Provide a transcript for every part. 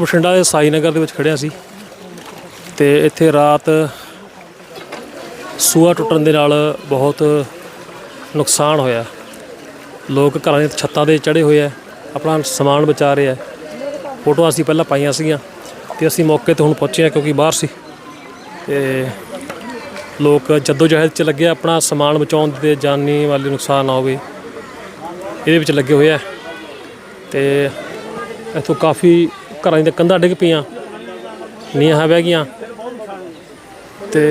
ਬਠਿੰਡਾ ਦੇ ਸਾਈ ਨਗਰ ਦੇ ਵਿੱਚ ਖੜਿਆ ਸੀ ਤੇ ਇੱਥੇ ਰਾਤ ਸੂਆ ਟੁੱਟਣ ਦੇ ਨਾਲ ਬਹੁਤ ਨੁਕਸਾਨ ਹੋਇਆ। ਲੋਕ ਘਰਾਂ ਦੀਆਂ ਛੱਤਾਂ ਦੇ ਚੜੇ ਹੋਏ ਆ, ਆਪਣਾ ਸਮਾਨ ਬਚਾ ਰਹੇ ਆ। ਫੋਟੋਆਂ ਅਸੀਂ ਪਹਿਲਾਂ ਪਾਈਆਂ ਸੀਗੀਆਂ ਤੇ ਅਸੀਂ ਮੌਕੇ ਤੇ ਹੁਣ ਪਹੁੰਚੇ ਆ ਕਿਉਂਕਿ ਬਾਹਰ ਸੀ। ਤੇ ਲੋਕ ਜੱਦੋ ਜਹਿਦ ਚ ਲੱਗੇ ਆਪਣਾ ਸਮਾਨ ਬਚਾਉਣ ਦੇ ਜਾਨੀ ਵਾਲੇ ਨੁਕਸਾਨ ਨਾ ਹੋਵੇ। ਇਹਦੇ ਵਿੱਚ ਲੱਗੇ ਹੋਏ ਆ ਤੇ ਇੱਥੋਂ ਕਾਫੀ ਘਰਾਂ ਦੀਆਂ ਕੰਧਾਂ ਡਿੱਗ ਪਈਆਂ ਨੀਹਾਂ ਬਹਿ ਗਈਆਂ। ਤੇ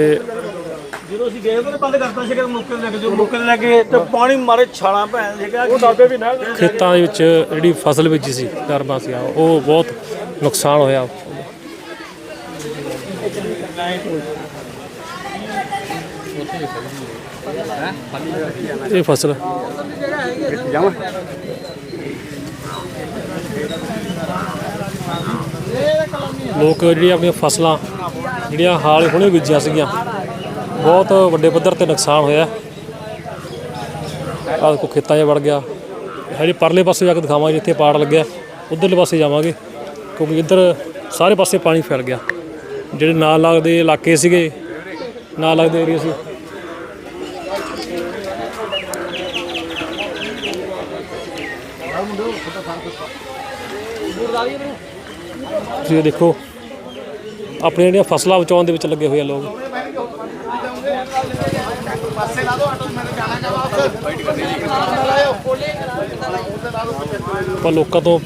ਜਦੋਂ ਅਸੀਂ ਗਏ ਤਾਂ ਬੰਦ ਕਰਤਾ ਸੀਗਾ ਮੌਕੇ ਤੇ ਲੈ ਕੇ ਜੋ ਮੌਕੇ ਤੇ ਲੈ ਕੇ ਤੇ ਪਾਣੀ ਮਾਰੇ ਛਾਲਾਂ ਭੈਣ ਸੀਗਾ ਉਹ ਦਾਬੇ ਵੀ ਨਾ ਖੇਤਾਂ ਦੇ ਵਿੱਚ ਜਿਹੜੀ ਫਸਲ ਬੀਜੀ ਸੀ ਗਰਮਾ ਸੀ ਉਹ ਬਹੁਤ ਨੁਕਸਾਨ ਹੋਇਆ। ਇਹ ਫਸਲ। ਲੋਕ ਜਿਹੜੀਆਂ ਆਪਣੀਆਂ ਫਸਲਾਂ, ਜਿਹੜੀਆਂ ਹਾਲ ਹੀ ਹੁਣੇ ਬੀਜੀਆਂ ਸੀਗੀਆਂ, ਬਹੁਤ ਵੱਡੇ ਪੱਧਰ ਤੇ ਨੁਕਸਾਨ ਹੋਇਆ। ਆਹ ਕੋ ਖੇਤਾਂ 'ਚ ਵੜ ਗਿਆ। ਹਜੇ ਪਰਲੇ ਪਾਸੇ ਜਾ ਕੇ ਦਿਖਾਵਾਂਗੇ, ਜਿੱਥੇ ਪਾੜ ਲੱਗਿਆ, ਉਧਰਲੇ ਪਾਸੇ ਜਾਵਾਂਗੇ, ਕਿਉਂਕਿ ਇੱਧਰ ਸਾਰੇ ਪਾਸੇ ਪਾਣੀ ਫੈਲ ਗਿਆ। ਜਿਹੜੇ ਨਾਲ ਲੱਗਦੇ ਇਲਾਕੇ ਸੀਗੇ, ਨਾਲ ਲੱਗਦੇ ਏਰੀਆ ਸੀ। ਤੁਸੀਂ ਦੇਖੋ ਆਪਣੀਆਂ ਜਿਹੜੀਆਂ ਫਸਲਾਂ ਬਚਾਉਣ ਦੇ ਵਿੱਚ ਲੱਗੇ ਹੋਏ ਆ ਲੋਕ। ਪਰ ਲੋਕਾਂ ਤੋਂ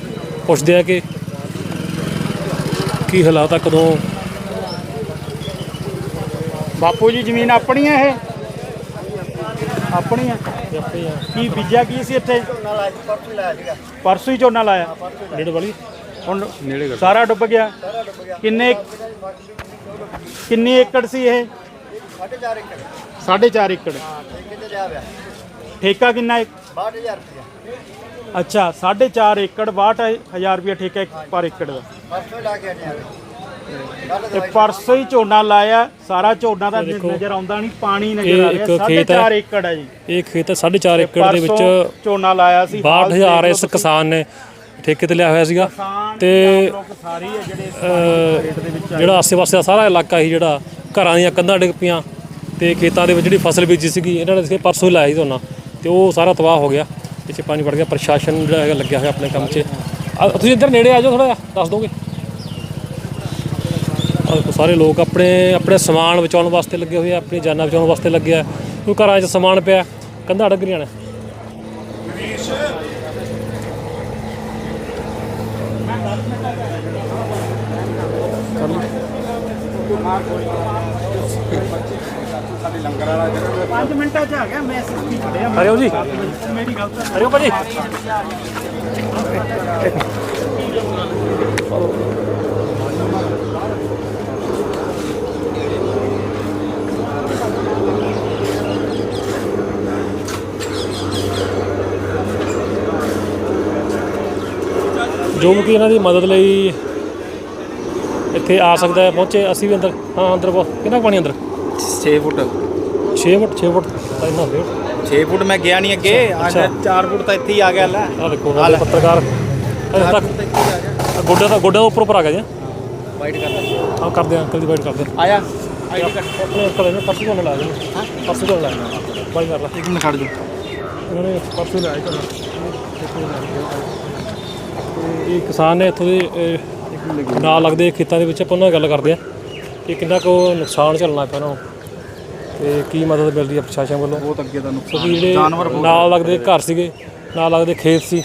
ਪੁੱਛਦੇ ਆ ਕਿ ਕੀ ਹਾਲਾਤ ਆ ਕਦੋਂ? ਬਾਪੂ ਜੀ ਜ਼ਮੀਨ ਆਪਣੀ ਹੈ ਇਹ? ਆਪਣੀ ਹੈ ਆ। ਕੀ ਬੀਜਿਆ ਕੀ ਸੀ ਇੱਥੇ? ਪਰਸੋਂ ਹੀ ਝੋਨਾ ਲਾਇਆ। ਡੇਢ ਵਾਲੀ? ਹੁਣ ਸਾਰਾ ਡੁੱਬ ਗਿਆ। ਕਿੰਨੇ ਕਿੰਨੇ ਏਕੜ ਸੀ ਇਹ? 4.5 ਏਕੜ। ਠੇਕਾ ਕਿੰਨਾ ਹੈ 62000 ਰੁਪਇਆ ਅੱਛਾ 4.5 ਏਕੜ 62000 ਰੁਪਏ ਠੇਕਾ ਇੱਕ ਪਰ ਏਕੜ ਦਾ। ਪਰਸੋਂ ਲਾ ਕੇ ਹਟਿਆ ਤੇ ਪਰਸੋਂ ਹੀ ਝੋਨਾ ਲਾਇਆ ਸਾਰਾ ਝੋਨਾ ਦਾ ਨਜ਼ਰ ਆਉਂਦਾ ਨਹੀਂ ਪਾਣੀ ਨਜ਼ਰ ਆ ਰਿਹਾ ਖੇਤ ਹੈ। 4.5 ਏਕੜ ਹੈ ਜੀ। ਇਹ ਖੇਤ 4.5 ਏਕੜ ਦੇ ਵਿੱਚ ਝੋਨਾ ਲਾਇਆ ਸੀ 62000 ਇਸ ਕਿਸਾਨ ਨੇ ਠੇਕੇ ਤੇ ਲਿਆ ਹੋਇਆ ਸੀਗਾ ਤੇ ਜਿਹੜਾ ਆਸੇ-ਪਾਸੇ ਦਾ ਸਾਰਾ ਇਲਾਕਾ ਸੀ ਜਿਹੜਾ ਘਰਾਂ ਦੀਆਂ ਕੰਧਾਂ ਡਿੱਗ ਪਈਆਂ ਤੇ ਖੇਤਾਂ ਦੇ ਵਿੱਚ ਜਿਹੜੀ ਫਸਲ ਬੀਜੀ ਸੀਗੀ, ਇਹਨਾਂ ਨੇ ਪਰਸੋਂ ਹੀ ਲਾਇਆ ਸੀ ਝੋਨਾ ਤੇ ਉਹ ਸਾਰਾ ਤਬਾਹ ਹੋ ਗਿਆ, ਪਿੱਛੇ ਪਾਣੀ ਵੜ ਗਿਆ, ਪ੍ਰਸ਼ਾਸਨ ਜਿਹੜਾ ਹੈਗਾ ਲੱਗਿਆ ਹੋਇਆ ਆਪਣੇ ਕੰਮ 'ਚ। ਤੁਸੀਂ ਇੱਧਰ ਨੇੜੇ ਆ ਜਾਓ ਥੋੜਾ ਜਿਹਾ, ਦੱਸ ਦੋਗੇ? ਸਾਰੇ ਲੋਕ ਆਪਣੇ ਆਪਣੇ ਸਮਾਨ ਬਚਾਉਣ ਵਾਸਤੇ ਲੱਗੇ ਹੋਏ ਆ ਆਪਣੀ ਜਾਨਾਂ ਬਚਾਉਣ ਵਾਸਤੇ ਲੱਗੇ ਆ, ਕੋਈ ਘਰਾਂ 'ਚ ਸਮਾਨ ਪਿਆ, ਕੰਧਾਂ ਡਿੱਗ ਰਹੀਆਂ ਨੇ। ਪੰਜ ਮਿੰਟਾਂ 'ਚ ਆ ਗਿਆ ਮੈਂ ਸਿੱਧੀ ਖੜਿਆ। ਹਰਿਓ ਜੀ। ਮੇਰੀ ਗੱਲ ਤਾਂ ਹਰਿਓ ਭਾਜੀ। ਜੋ ਵੀ ਇਹਨਾਂ ਦੀ ਮਦਦ ਲਈ ਇੱਥੇ ਆ ਸਕਦਾ ਹੈ ਪਹੁੰਚੇ ਅਸੀਂ ਵੀ ਅੰਦਰ ਹਾਂ ਅੰਦਰ ਬਹੁਤ ਕਿੰਨਾ ਕੁ ਪਾਣੀ ਅੰਦਰ? 6 ਫੁੱਟ। 6 ਫੁੱਟ 6 ਫੁੱਟ ਤਾਂ ਇੰਨਾ ਹੋਵੇ 6 ਫੁੱਟ ਮੈਂ ਗਿਆ ਨਹੀਂ ਅੱਗੇ ਅੱਜ 4 ਫੁੱਟ ਤਾਂ ਇੱਥੇ ਹੀ ਆ ਗਿਆ ਲੈ। ਆ ਦੇਖੋ ਨਾਲ ਪੱਤਰਕਾਰ। ਅਜੇ ਤੱਕ ਗੋਡਾ ਦਾ ਗੋਡਾ ਉੱਪਰ ਉੱਪਰ ਆ ਗਿਆ ਜੀ। ਵਾਈਟ ਕਰ ਹਾਂ ਕਰਦੇ ਆ ਅੰਕਲ ਦੀ ਵਾਈਟ ਕਰਦੇ ਆ। ਆਇਆ। ਆਪਣੇ ਅੰਕਲ ਨੇ ਪਰਸੋਂ ਤੋਂ ਲਾ ਦੇਣਾ ਹਾਂ। ਪਰਸੋਂ ਤੋਂ ਲਾ ਦੇਣਾ ਬਾਈ ਕਰ ਲਾ। ਇੱਕ ਮਿੰਟ ਖੜ ਜਾ। ਇਹਨਾਂ ਨੇ ਪਰਸੋਂ ਲਾਇਆ ਕਰਨਾ ਤੇ ਇਹ ਕਿਸਾਨ ਨੇ ਇੱਥੋਂ ਦੇ ਅਹ, ਨਾਲ ਲੱਗਦੇ ਖੇਤਾਂ ਦੇ ਵਿੱਚ ਆਪਾਂ ਉਹਨਾਂ ਨਾਲ ਗੱਲ ਕਰਦੇ ਆ ਕਿ ਕਿੰਨਾ ਕੁ ਨੁਕਸਾਨ ਝੱਲਣਾ ਪਿਆ ਉਹਨਾਂ ਨੂੰ ਤੇ ਕੀ ਮਦਦ ਮਿਲਦੀ ਹੈ ਪ੍ਰਸ਼ਾਸਨ ਵੱਲੋਂ? ਬਹੁਤ ਅੱਗੇ ਦਾ ਨੁਕਸਾਨ ਜਿਹੜੇ ਜਾਨਵਰ ਨਾਲ ਲੱਗਦੇ ਘਰ ਸੀਗੇ ਨਾਲ ਲੱਗਦੇ ਖੇਤ ਸੀ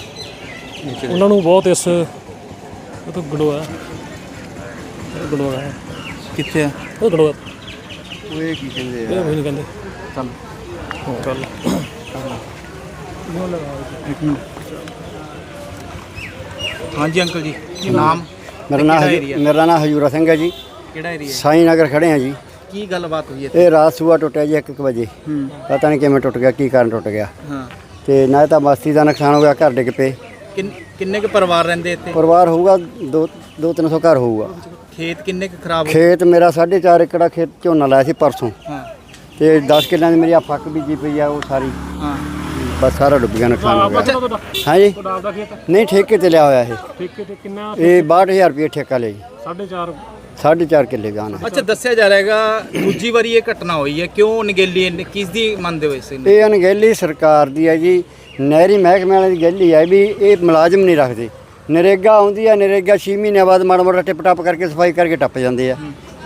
ਉਹਨਾਂ ਨੂੰ ਬਹੁਤ ਇਸ ਉਹ ਤਾਂ ਗੜੋਆ ਗੜੋਆ ਹੈ। ਕਿੱਥੇ ਆ? ਉਹ ਗੜੋਆ ਉਹ ਇਹ ਕੀ ਕਹਿੰਦੇ ਇਹ ਨਹੀਂ ਕਹਿੰਦੇ। ਚੱਲ। ਚੱਲ। ਇੱਕ ਮਿੰਟ। ਹਾਂਜੀ ਅੰਕਲ ਜੀ ਕੀ ਨਾਮ? ਮੇਰਾ ਨਾਮ ਕਿਹੜਾ ਮੇਰਾ ਨਾਮ ਹਜੂਰਾ ਸਿੰਘ ਹੈ ਜੀ। ਕਿਹੜਾ ਏਰੀਆ ਸਾਈ ਨਗਰ ਖੜੇ ਆ ਜੀ। ਕੀ ਗੱਲਬਾਤ ਹੋਈ ਇੱਥੇ? ਇਹ ਰਾਤ ਸੂਆ ਟੁੱਟਿਆ ਜੀ 1 ਵਜੇ। ਹੂੰ। ਪਤਾ ਨਹੀਂ ਕਿਵੇਂ ਟੁੱਟ ਗਿਆ ਕੀ ਕਾਰਨ ਟੁੱਟ ਗਿਆ। ਹਾਂ। ਤੇ ਨਾ ਤਾਂ ਮਸਤੀ ਦਾ ਨੁਕਸਾਨ ਹੋ ਗਿਆ ਘਰ ਡਿੱਗ ਪਏ। ਕਿੰਨ- ਕਿੰਨੇ ਕੁ ਪਰਿਵਾਰ ਰਹਿੰਦੇ ਇੱਥੇ? ਪਰਿਵਾਰ ਹੋਊਗਾ 2 2 300 ਘਰ ਹੋਊਗਾ। ਖੇਤ ਕਿੰਨੇ ਕੁ ਖਰਾਬ ਹੋ ਖੇਤ ਮੇਰਾ 4.5 ਏਕੜਾ ਖੇਤ ਝੋਨਾ ਲਾਇਆ ਸੀ ਪਰਸੋਂ। ਹਾਂ। ਤੇ 10 ਕਿੱਲਿਆਂ ਦੀ ਮੇਰੀ ਆ ਫੱਕ ਬੀਜੀ ਪਈ ਆ ਉਹ ਸਾਰੀ। ਹਾਂ। ਬਸ ਸਾਰਾ ਡੁੱਬ ਗਿਆ ਨੁਕਸਾਨ ਹੋ ਗਿਆ। ਤੁਹਾਡਾ? ਹਾਂਜੀ। ਆਪਦਾ ਖੇਤ ਨਹੀਂ ਠੇਕੇ ਤੇ ਲਿਆ ਹੋਇਆ ਇਹ। ਠੇਕੇ ਤੇ ਕਿੰਨਾ ਇਹ 62000 ਰੁਪਏ ਠੇਕਾ ਲਿਆ ਜੀ। 4.5 ਸਾਢੇ ਚਾਰ ਕਿੱਲੇ ਗਾਣਾ ਅੱਛਾ ਦੱਸਿਆ ਜਾ ਰਿਹਾ ਹੈਗਾ ਦੂਜੀ ਵਾਰੀ ਇਹ ਘਟਨਾ ਹੋਈ ਹੈ। ਕਿਉਂ ਨਗੇਲੀ ਨੇ- ਕਿਸ ਦੀ ਮੰਨਦੇ ਹੋਏ ਸੀ ਇਹ ਅਣਗਹਿਲੀ ਸਰਕਾਰ ਦੀ ਹੈ ਜੀ। ਨਹਿਰੀ ਮਹਿਕਮੇ ਵਾਲਿਆਂ ਦੀ ਗਹਿਲੀ ਹੈ ਵੀ ਇਹ ਮੁਲਾਜ਼ਮ ਨਹੀਂ ਰੱਖਦੇ। ਨਰੇਗਾ ਆਉਂਦੀ ਹੈ ਨਰੇਗਾ 6 ਮਹੀਨਿਆਂ ਬਾਅਦ ਮਾੜਾ ਮੋਟਾ ਟਿਪ ਟੱਪ ਕਰਕੇ ਸਫ਼ਾਈ ਕਰਕੇ ਟੱਪ ਜਾਂਦੇ ਆ।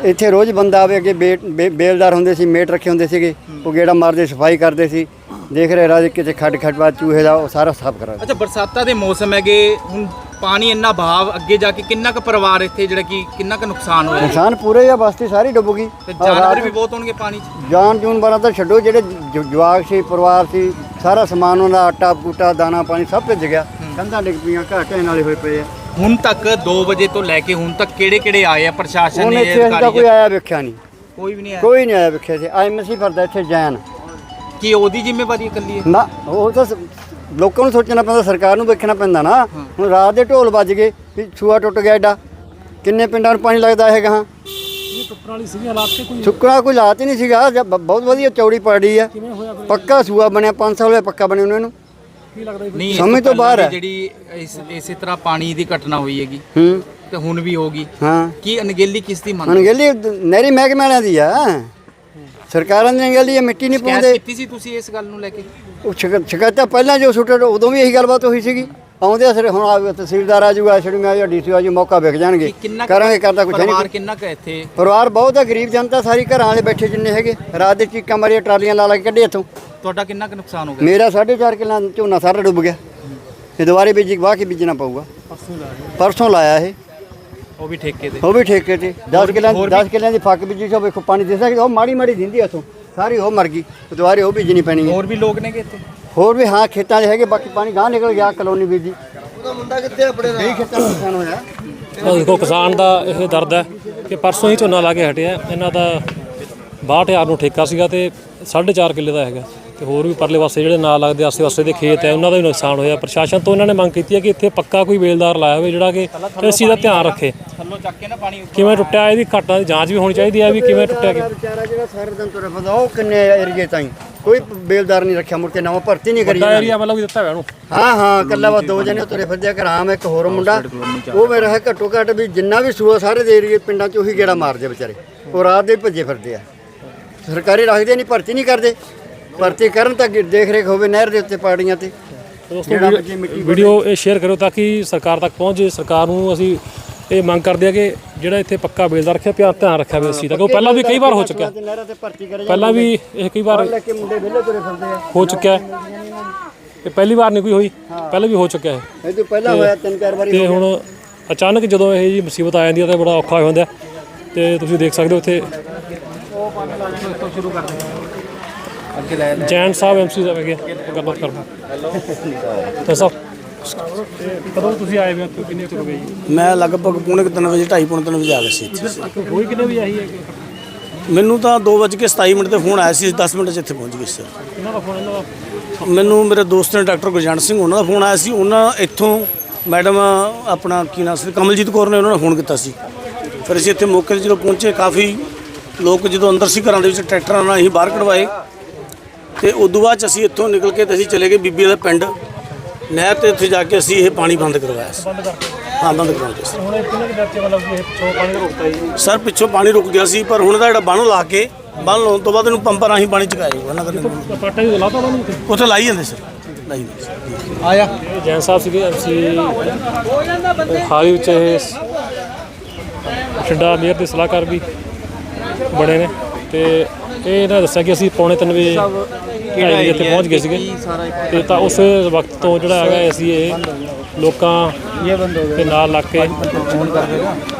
ਇੱਥੇ ਰੋਜ਼ ਬੰਦਾ ਆਵੇ ਅੱਗੇ ਬੇ- ਬੇ- ਬੇਲਦਾਰ ਹੁੰਦੇ ਸੀ ਮੇਟ ਰੱਖੇ ਹੁੰਦੇ ਸੀਗੇ। ਉਹ ਗੇੜਾ ਮਾਰਦੇ ਸਫ਼ਾਈ ਕਰਦੇ ਸੀ। ਦੇਖ ਰਹੇ ਰਾਜ ਕਿਤੇ ਖੱਡ ਖੱਡ ਬਾਅਦ ਚੂਹੇ ਦਾ ਉਹ ਸਾਰਾ ਸਾਫ਼ ਕਰਾ ਅੱਛਾ ਬਰਸਾਤਾਂ ਦੇ ਮੌਸਮ ਹੈਗੇ ਹੁਣ ਪਾਣੀ ਇੰਨਾ ਭਾਵ ਅੱਗੇ ਜਾ ਕੇ ਕਿੰਨਾ ਕੁ ਪਰਿਵਾਰ ਇੱਥੇ ਜਿਹੜਾ ਕਿ ਕਿੰਨਾ ਕੁ ਨੁਕਸਾਨ ਹੋਇਆ? ਨੁਕਸਾਨ ਪੂਰੇ ਆ ਬਸਤੀ ਸਾਰੀ ਡੁੱਬ ਗਈ ਤੇ ਜਾਨਵਰ ਵੀ ਬਹੁਤ ਹੋਣਗੇ ਪਾਣੀ 'ਚ? ਜਾਨ ਜੂਨ ਬਾਰਾਂ ਤਾਂ ਛੱਡੋ ਜਿਹੜੇ ਜ- ਜਵਾਕ ਸੀ ਪਰਿਵਾਰ ਸੀ ਸਾਰਾ ਸਮਾਨ ਉਹਨਾਂ ਦਾ ਆਟਾ ਬੂਟਾ ਦਾਣਾ ਪਾਣੀ ਸਭ ਭਿੱਜ ਗਿਆ। ਕੰਧਾਂ ਡਿੱਗ ਪਈਆਂ ਢਹਿਣ ਵਾਲੇ ਹੋਏ ਪਏ ਆ। ਹੁਣ ਤੱਕ 2 ਵਜੇ ਤੋਂ ਲੈ ਕੇ ਹੁਣ ਤੱਕ ਕਿਹੜੇ ਕਿਹੜੇ ਆਏ ਆ? ਪ੍ਰਸ਼ਾਸਨ ਨੇ ਇੱਥੇ ਅਸੀਂ ਤਾਂ ਅਧਿਕਾਰੀ ਕੋਈ ਆਇਆ ਵੇਖਿਆ ਨਹੀਂ। ਕੋਈ ਵੀ ਨਹੀਂ ਆਇਆ? ਕੋਈ ਨਹੀਂ ਆਇਆ ਵੇਖਿਆ ਸੀ ਐਮਸੀ ਫਿਰਦਾ ਇੱਥੇ ਜੈਨ। ਕੀ ਉਹਦੀ ਜ਼ਿੰਮੇਵਾਰੀ ਇਕੱਲੀ ਹੈ? ਨਾ ਉਹ ਤਾਂ ਸ- ਲੋਕਾਂ ਨੂੰ ਸੋਚਣਾ ਪੈਂਦਾ ਸਰਕਾਰ ਨੂੰ ਵੇਖਣਾ ਪੈਂਦਾ ਨਾ। ਹੁਣ ਰਾਤ ਦੇ ਢੋਲ ਵੱਜ ਗਏ ਵੀ ਛੂਆ ਟੁੱਟ ਗਿਆ ਐਡਾ। ਕਿੰਨੇ ਪਿੰਡਾਂ ਨੂੰ ਪਾਣੀ ਲੱਗਦਾ ਹੈਗਾ ਹਾਂ। ਇਹ ਟੁੱਟਣ ਵਾਲੀ ਸੀਗੀ ਹਾਲਾਤ ਤੇ ਕੋਈ ਸੁੱਕਣਾ ਕੋਈ ਲਾਤ ਹੀ ਨਹੀਂ ਸੀਗਾ। ਬ- ਬਹੁਤ ਵਧੀਆ ਚੌੜੀ ਪੜੀ ਆ। ਕਿਵੇਂ ਹੋਇਆ ਫਿਰ ਪੱਕਾ ਸੂਆ ਬਣਿਆ 5 ਸਾਲ ਹੋਇਆ ਪੱਕਾ ਬਣੇ ਉਹਨਾਂ ਨੂੰ। ਕੀ ਲੱਗਦਾ ਨਹੀਂ ਇਸ ਸਮਝ ਤੋਂ ਪਹਿਲਾਂ ਬਾਹਰ ਵੀ ਹੈ। ਜਿਹੜੀ ਇਸ ਇਸੇ ਤਰ੍ਹਾਂ ਪਾਣੀ ਦੀ ਘਟਨਾ ਹੋਈ ਹੈਗੀ ਹੂੰ। ਤੇ ਹੁਣ ਵੀ ਹੋਗੀ ਹਾਂ। ਕੀ ਅਣਗਹਿਲੀ ਕਿਸ ਦੀ ਮੰਨ ਅਣਗਹਿਲੀ ਨਹਿਰੀ ਮਹਿਕਮੇ ਵਾਲਿਆਂ ਦੀ ਆ। ਸਰਕਾਰਾਂ ਦੀ ਅਣਗਹਿਲੀ ਆ ਮਿੱਟੀ ਨਹੀਂ ਪਾਉਂਦੇ। ਕੀਤੀ ਸੀ ਤੁਸੀਂ ਇਸ ਗੱਲ ਨੂੰ ਲੈ ਕੇ? ਉਹ ਸ਼ਿਕਾ- ਸ਼ਿਕਾਇਤਾਂ ਪਹਿਲਾਂ ਜੋ ਸੁੱਟੇ ਉਦੋਂ ਵੀ ਇਹੀ ਗੱਲਬਾਤ ਹੋਈ ਸੀਗੀ। ਆਉਂਦੇ ਆ ਸਿਰ ਹੁਣ ਆ ਤਹਿਸੀਲਦਾਰ ਆ ਜੂਗਾ ਛੜੀਆਂ ਜਾਂ ਡੀਸੀ ਆ ਜੂ ਮੌਕਾ ਵਿਕ ਜਾਣਗੇ। ਕਿ ਕਿੰਨਾ ਕੁ ਕਰਾਂਗੇ ਕਰਦਾ ਕੁਛ ਪਰਿਵਾਰ ਨਹੀਂ। ਕਿੰਨਾ ਕੁ ਇੱਥੇ? ਪਰਿਵਾਰ ਬਹੁਤ ਆ ਗਰੀਬ ਜਨਤਾ ਸਾਰੀ ਘਰਾਂ ਵਾਲੇ ਬੈਠੇ ਜਿੰਨੇ ਹੈਗੇ। ਰਾਤ ਦੇ ਚੀਕਾਂ ਮਾਰੀਆਂ ਟਰਾਲੀਆਂ ਲਾ ਲਾ ਕੇ ਕੱਢੇ ਇੱਥੋਂ। ਤੁਹਾਡਾ ਕਿੰਨਾ ਕੁ ਨੁਕਸਾਨ ਹੋ ਗਿਆ? ਮੇਰਾ 4.5 ਕਿੱਲਾ ਝੋਨਾ ਸਾਰਾ ਡੁੱਬ ਗਿਆ। ਇਹ ਦੁਬਾਰੇ ਬੀਜ ਵਾਹ ਕੇ ਬੀਜਣਾ ਪਊਗਾ? ਪਰਸੋਂ ਲਾਇਆ ਇਹ। ਉਹ ਵੀ ਠੇਕੇ ਤੇ। ਉਹ ਵੀ ਠੇਕੇ ਤੇ। 10 ਕਿੱਲਿਆਂ ਹੋਰ 10 ਕਿੱਲਿਆਂ ਦੀ ਫੱਕ ਬੀਜੀ ਸੋ ਵੇਖੋ ਪਾਣੀ ਦਿਸਦਾ ਕਿ ਉਹ ਮਾੜੀ ਮਾੜੀ ਦਿੰਦੀ ਇੱਥੋਂ ਸਾਰੀ ਉਹ ਮਰ ਗਈ ਦੁਬਾਰੇ ਉਹ ਬੀਜਣੀ ਪੈਣੀ ਹੈ। ਹੋਰ ਵੀ ਲੋਕ ਨੇਗੇ ਇੱਥੇ? ਹੋਰ ਵੀ ਹਾਂ ਖੇਤਾਂ 'ਚ ਹੈਗੇ ਬਾਕੀ ਪਾਣੀ ਗਾਂ ਨਿਕਲ ਗਿਆ ਕਲੋਨੀ ਬੀਜੀ। ਉਹਦਾ ਮੁੰਡਾ ਕਿੱਥੇ ਆਪਣੇ ਦਾ ਖੇਤਾਂ 'ਚ ਨੁਕਸਾਨ ਹੋਇਆ। ਆਹ ਦੇਖੋ ਕਿਸਾਨ ਦਾ ਇਹ ਦਰਦ ਹੈ ਕਿ ਪਰਸੋਂ ਹੀ ਝੋਨਾ ਲਾ ਕੇ ਹਟਿਆ ਇਹਨਾਂ ਦਾ 62000 ਨੂੰ ਠੇਕਾ ਸੀਗਾ ਤੇ 4.5 ਕਿੱਲੇ ਦਾ ਹੈਗਾ। ਤੇ ਹੋਰ ਵੀ ਪਰਲੇ ਪਾਸੇ ਜਿਹੜੇ ਨਾਲ ਲੱਗਦੇ ਆਸੇ-ਪਾਸੇ ਦੇ ਖੇਤ ਹੈ ਉਹਨਾਂ ਦਾ ਵੀ ਨੁਕਸਾਨ ਹੋਇਆ। ਪ੍ਰਸ਼ਾਸਨ ਤੋਂ ਇਹਨਾਂ ਨੇ ਮੰਗ ਕੀਤੀ ਹੈ ਕਿ ਇੱਥੇ ਪੱਕਾ ਕੋਈ ਵੇਲਦਾਰ ਲਾਇਆ ਹੋਵੇ ਜਿਹੜਾ ਕਿ ਇਸ ਚੀਜ਼ ਦਾ ਧਿਆਨ ਰੱਖੇ। ਥੱਲੋਂ ਚੱਕ ਕੇ ਨਾ ਪਾਣੀ ਕਿਵੇਂ ਟੁੱਟਿਆ ਇਹਦੀ ਘਟਨਾ ਦੀ ਜਾਂਚ ਵੀ ਹੋਣੀ ਚਾਹੀਦੀ ਹੈ ਵੀ ਕਿਵੇਂ ਟੁੱਟਿਆ ਕਿ ਵਿਚਾਰਾ ਜਿਹੜਾ ਸਾਰੇ ਦਿਨ ਤੁਰੇ ਫਿਰਦਾ ਉਹ ਕਿੰਨੇ ਏਰੀਏ ਤਾਈਂ? ਕੋਈ ਬੇਲਦਾਰ ਨਹੀਂ ਰੱਖਿਆ ਮੁੜ ਕੇ ਨਵਾਂ ਭਰਤੀ ਨਹੀਂ ਕਰੀ ਵੱਡਾ। ਏਰੀਆ ਮਤਲਬ ਵੀ ਦਿੱਤਾ ਹੋਇਆ ਉਹਨੂੰ। ਹਾਂ ਹਾਂ ਕੱਲਾ ਵਾ ਦੋ ਜਣੇ ਤੁਰੇ ਫਿਰਦੇ ਆ ਘਰਾਮ ਇੱਕ ਹੋਰ ਮੁੰਡਾ। ਉਹ ਮੇਰਾ ਹੈ ਘੱਟੋ ਘੱਟ ਵੀ ਜਿੰਨਾ ਵੀ ਸੂਆ ਸਾਰੇ ਦੇ ਏਰੀਏ ਪਿੰਡਾਂ 'ਚ ਉਹੀ ਗੇੜਾ ਮਾਰਦੇ ਵਿਚਾਰੇ। ਉਹ ਰਾਤ ਦੇ ਭੱਜੇ ਫਿਰਦੇ ਆ। ਸਰਕਾਰੀ ਰੱਖਦੇ ਨਹੀਂ ਭਰਤੀ ਨਹੀਂ ਕਰਦੇ। ਭਰਤੀ ਕਰਨ ਤਾਂ ਅੱਗੇ ਦੇਖ ਰੇਖ ਹੋਵੇ ਨਹਿਰ ਦੇ ਉੱਤੇ ਪਾੜੀਆਂ ਤੇ। ਦੋਸਤੋ ਜਿਹੜਾ ਵੀਡੀਓ- ਬੱਚੇ ਮਿੱਟੀ ਵੀਡੀਓ ਇਹ ਸ਼ੇਅਰ ਕਰੋ ਤਾਂ ਕਿ ਸਰਕਾਰ ਤੱਕ ਪਹੁੰਚੇ। ਸਰਕਾਰ ਨੂੰ ਅਸੀਂ ਇਹ ਮੰਗ ਕਰਦੇ ਆ ਕਿ ਜਿਹੜਾ ਇੱਥੇ ਪੱਕਾ ਬੇਲਦਾਰ ਰੱਖਿਆ ਪਿਆ ਧਿਆਨ ਰੱਖਿਆ ਵੇ ਦਾ ਕਿਉਂਕਿ ਪਹਿਲਾਂ ਵੀ ਕਈ ਵਾਰ ਹੋ ਤੇ ਕਰੇ ਪਹਿਲਾਂ ਵੀ ਇਹ ਕਈ ਵਾਰ ਕੇ ਹੋ ਚੁੱਕਿਆ। ਹੈ ਇਹ ਪਹਿਲੀ ਵਾਰ ਨਹੀਂ ਕੋਈ ਹੋਈ। ਪਹਿਲਾਂ ਵੀ ਹੋ ਚੁੱਕਿਆ ਹੈ ਇਹ ਤੋਂ ਪਹਿਲਾਂ ਹੋਇਆ ਤਿੰਨ ਚਾਰ ਵਾਰੀ ਤੇ ਹੁਣ ਅਚਾਨਕ ਜਦੋਂ ਇਹ ਜੀ ਮੁਸੀਬਤ ਆ ਜਾਂਦੀ ਹੈ ਤਾਂ ਬੜਾ ਔਖਾ ਹੋ ਜਾਂਦਾ। ਤੇ ਤੁਸੀਂ ਦੇਖ ਸਕਦੇ ਹੋ ਇੱਥੇ। ਜੈਨ ਸਾਹਿਬ ਐਮਸੀ ਸਾਹਿਬ ਹੈਗੇ ਗੱਲਬਾਤ ਕਰਨਾ ਤਾਂ ਸਾਹਿਬ ਕਦੋਂ ਤੁਸੀਂ ਆਏ ਹੋ ਇੱਥੇ ਕਿੰਨੇ ਚਿਰ ਹੋ ਗਏ ਜੀ? ਮੈਂ ਲਗਭਗ ਪੌਣੇ ਕੁ ਤਿੰਨ ਵਜੇ ਢਾਈ ਪੌਣੇ ਤਿੰਨ ਵਜੇ ਆ ਗਿਆ ਸੀ ਇੱਥੇ। ਹੋਈ ਕਿੰਨੇ ਵੀ ਆਹੀ ਹੈ? ਕਿ ਮੈਨੂੰ ਤਾਂ 2:27 ਮਿੰਟ ਤੇ ਫੋਨ ਆਇਆ ਸੀ 10 ਮਿੰਟ 'ਚ ਇੱਥੇ ਪਹੁੰਚ ਗਏ ਸੀ। ਕਿੰਨਾ ਦਾ ਫੋਨ ਇਹਨਾਂ ਦਾ ਮੈਨੂੰ ਮੇਰੇ ਦੋਸਤ ਨੇ ਡਾਕਟਰ ਗੁਰਜੰਟ ਸਿੰਘ ਉਹਨਾਂ ਦਾ ਫੋਨ ਆਇਆ ਸੀ। ਉਹਨਾਂ ਇੱਥੋਂ ਮੈਡਮ ਆਪਣਾ ਕੀ ਨਾਮ ਸੀ ਕਮਲਜੀਤ ਕੌਰ ਨੇ ਉਹਨਾਂ ਨੂੰ ਫੋਨ ਕੀਤਾ ਸੀ। ਫਿਰ ਅਸੀਂ ਇੱਥੇ ਮੌਕੇ ਤੇ ਜਦੋਂ ਪਹੁੰਚੇ ਕਾਫੀ ਲੋਕ ਜਦੋਂ ਅੰਦਰ ਸੀ ਘਰਾਂ ਦੇ ਵਿੱਚ ਟਰੈਕਟਰਾਂ ਨਾਲ ਅਸੀਂ ਬਾਹਰ ਕਢਵਾਏ। ਤੇ ਉਦੋਂ ਬਾਅਦ 'ਚ ਅਸੀਂ ਇੱਥੋਂ ਨਿਕਲ ਕੇ ਤੇ ਅਸੀਂ ਚਲੇ ਗਏ ਬੀਬੀ ਵਾਲਾ ਪਿੰਡ। ਨਹਿਰ ਤੇ ਉੱਥੇ ਜਾ ਕੇ ਅਸੀਂ ਇਹ ਪਾਣੀ ਬੰਦ ਕਰਵਾਇਆ ਸੀ। ਬੰਦ ਕਰਕੇ। ਹਾਂ ਬੰਦ ਕਰਾਉਂਦੇ ਸੀ। ਹੁਣ ਇਹ ਕਿੰਨੇ ਕਿ ਬੱਚੇ ਮਤਲਬ ਕਿ ਇਹ ਪਿੱਛੋਂ ਪਾਣੀ ਦਾ ਰੋਕਤਾ ਜੀ? ਸਰ ਪਿੱਛੋਂ ਪਾਣੀ ਰੁਕ ਗਿਆ ਸੀ ਪਰ ਹੁਣ ਦਾ ਜਿਹੜਾ ਬੰਨ ਲਾ ਕੇ ਬੰਨ ਲਾਉਣ ਤੋਂ ਬਾਅਦ ਇਹਨੂੰ ਪੰਪਾਂ ਰਾਹੀਂ ਪਾਣੀ ਚਕਾਇਆ ਜਾਊਗਾ ਨਾ ਕਦੇ ਪਾਟਾ ਜੀ ਲਾਤਾ ਉਹਨਾਂ ਨੂੰ ਉੱਥੇ? ਲਾਈ ਜਾਂਦੇ ਸਰ। ਲਾਈ ਜਾਂਦੇ ਸਰ। ਆਇਆ। ਜੈਨ ਸਾਹਿਬ ਸੀਗੇ ਐਮਸੀ ਹਾਲ ਵਿੱਚ ਇਹ ਛੱਡਾ ਮੇਅਰ ਦੇ ਸਲਾਹਕਾਰ ਵੀ ਬਣੇ ਨੇ। ਤੇ ਇਹ ਇਹਨਾਂ ਦੱਸਿਆ ਕਿ ਅਸੀਂ ਪੌਣੇ ਤਿੰਨ ਵਜੇ ਢਾਈ ਵਜੇ ਇੱਥੇ ਪਹੁੰਚ ਗਏ ਸੀਗੇ। ਤੇ ਤਾਂ ਉਸ ਵਕਤ ਤੋਂ ਜਿਹੜਾ ਹੈਗਾ ਅਸੀਂ ਇਹ ਲੋਕਾਂ ਦੇ ਨਾਲ ਲੱਗ ਕੇ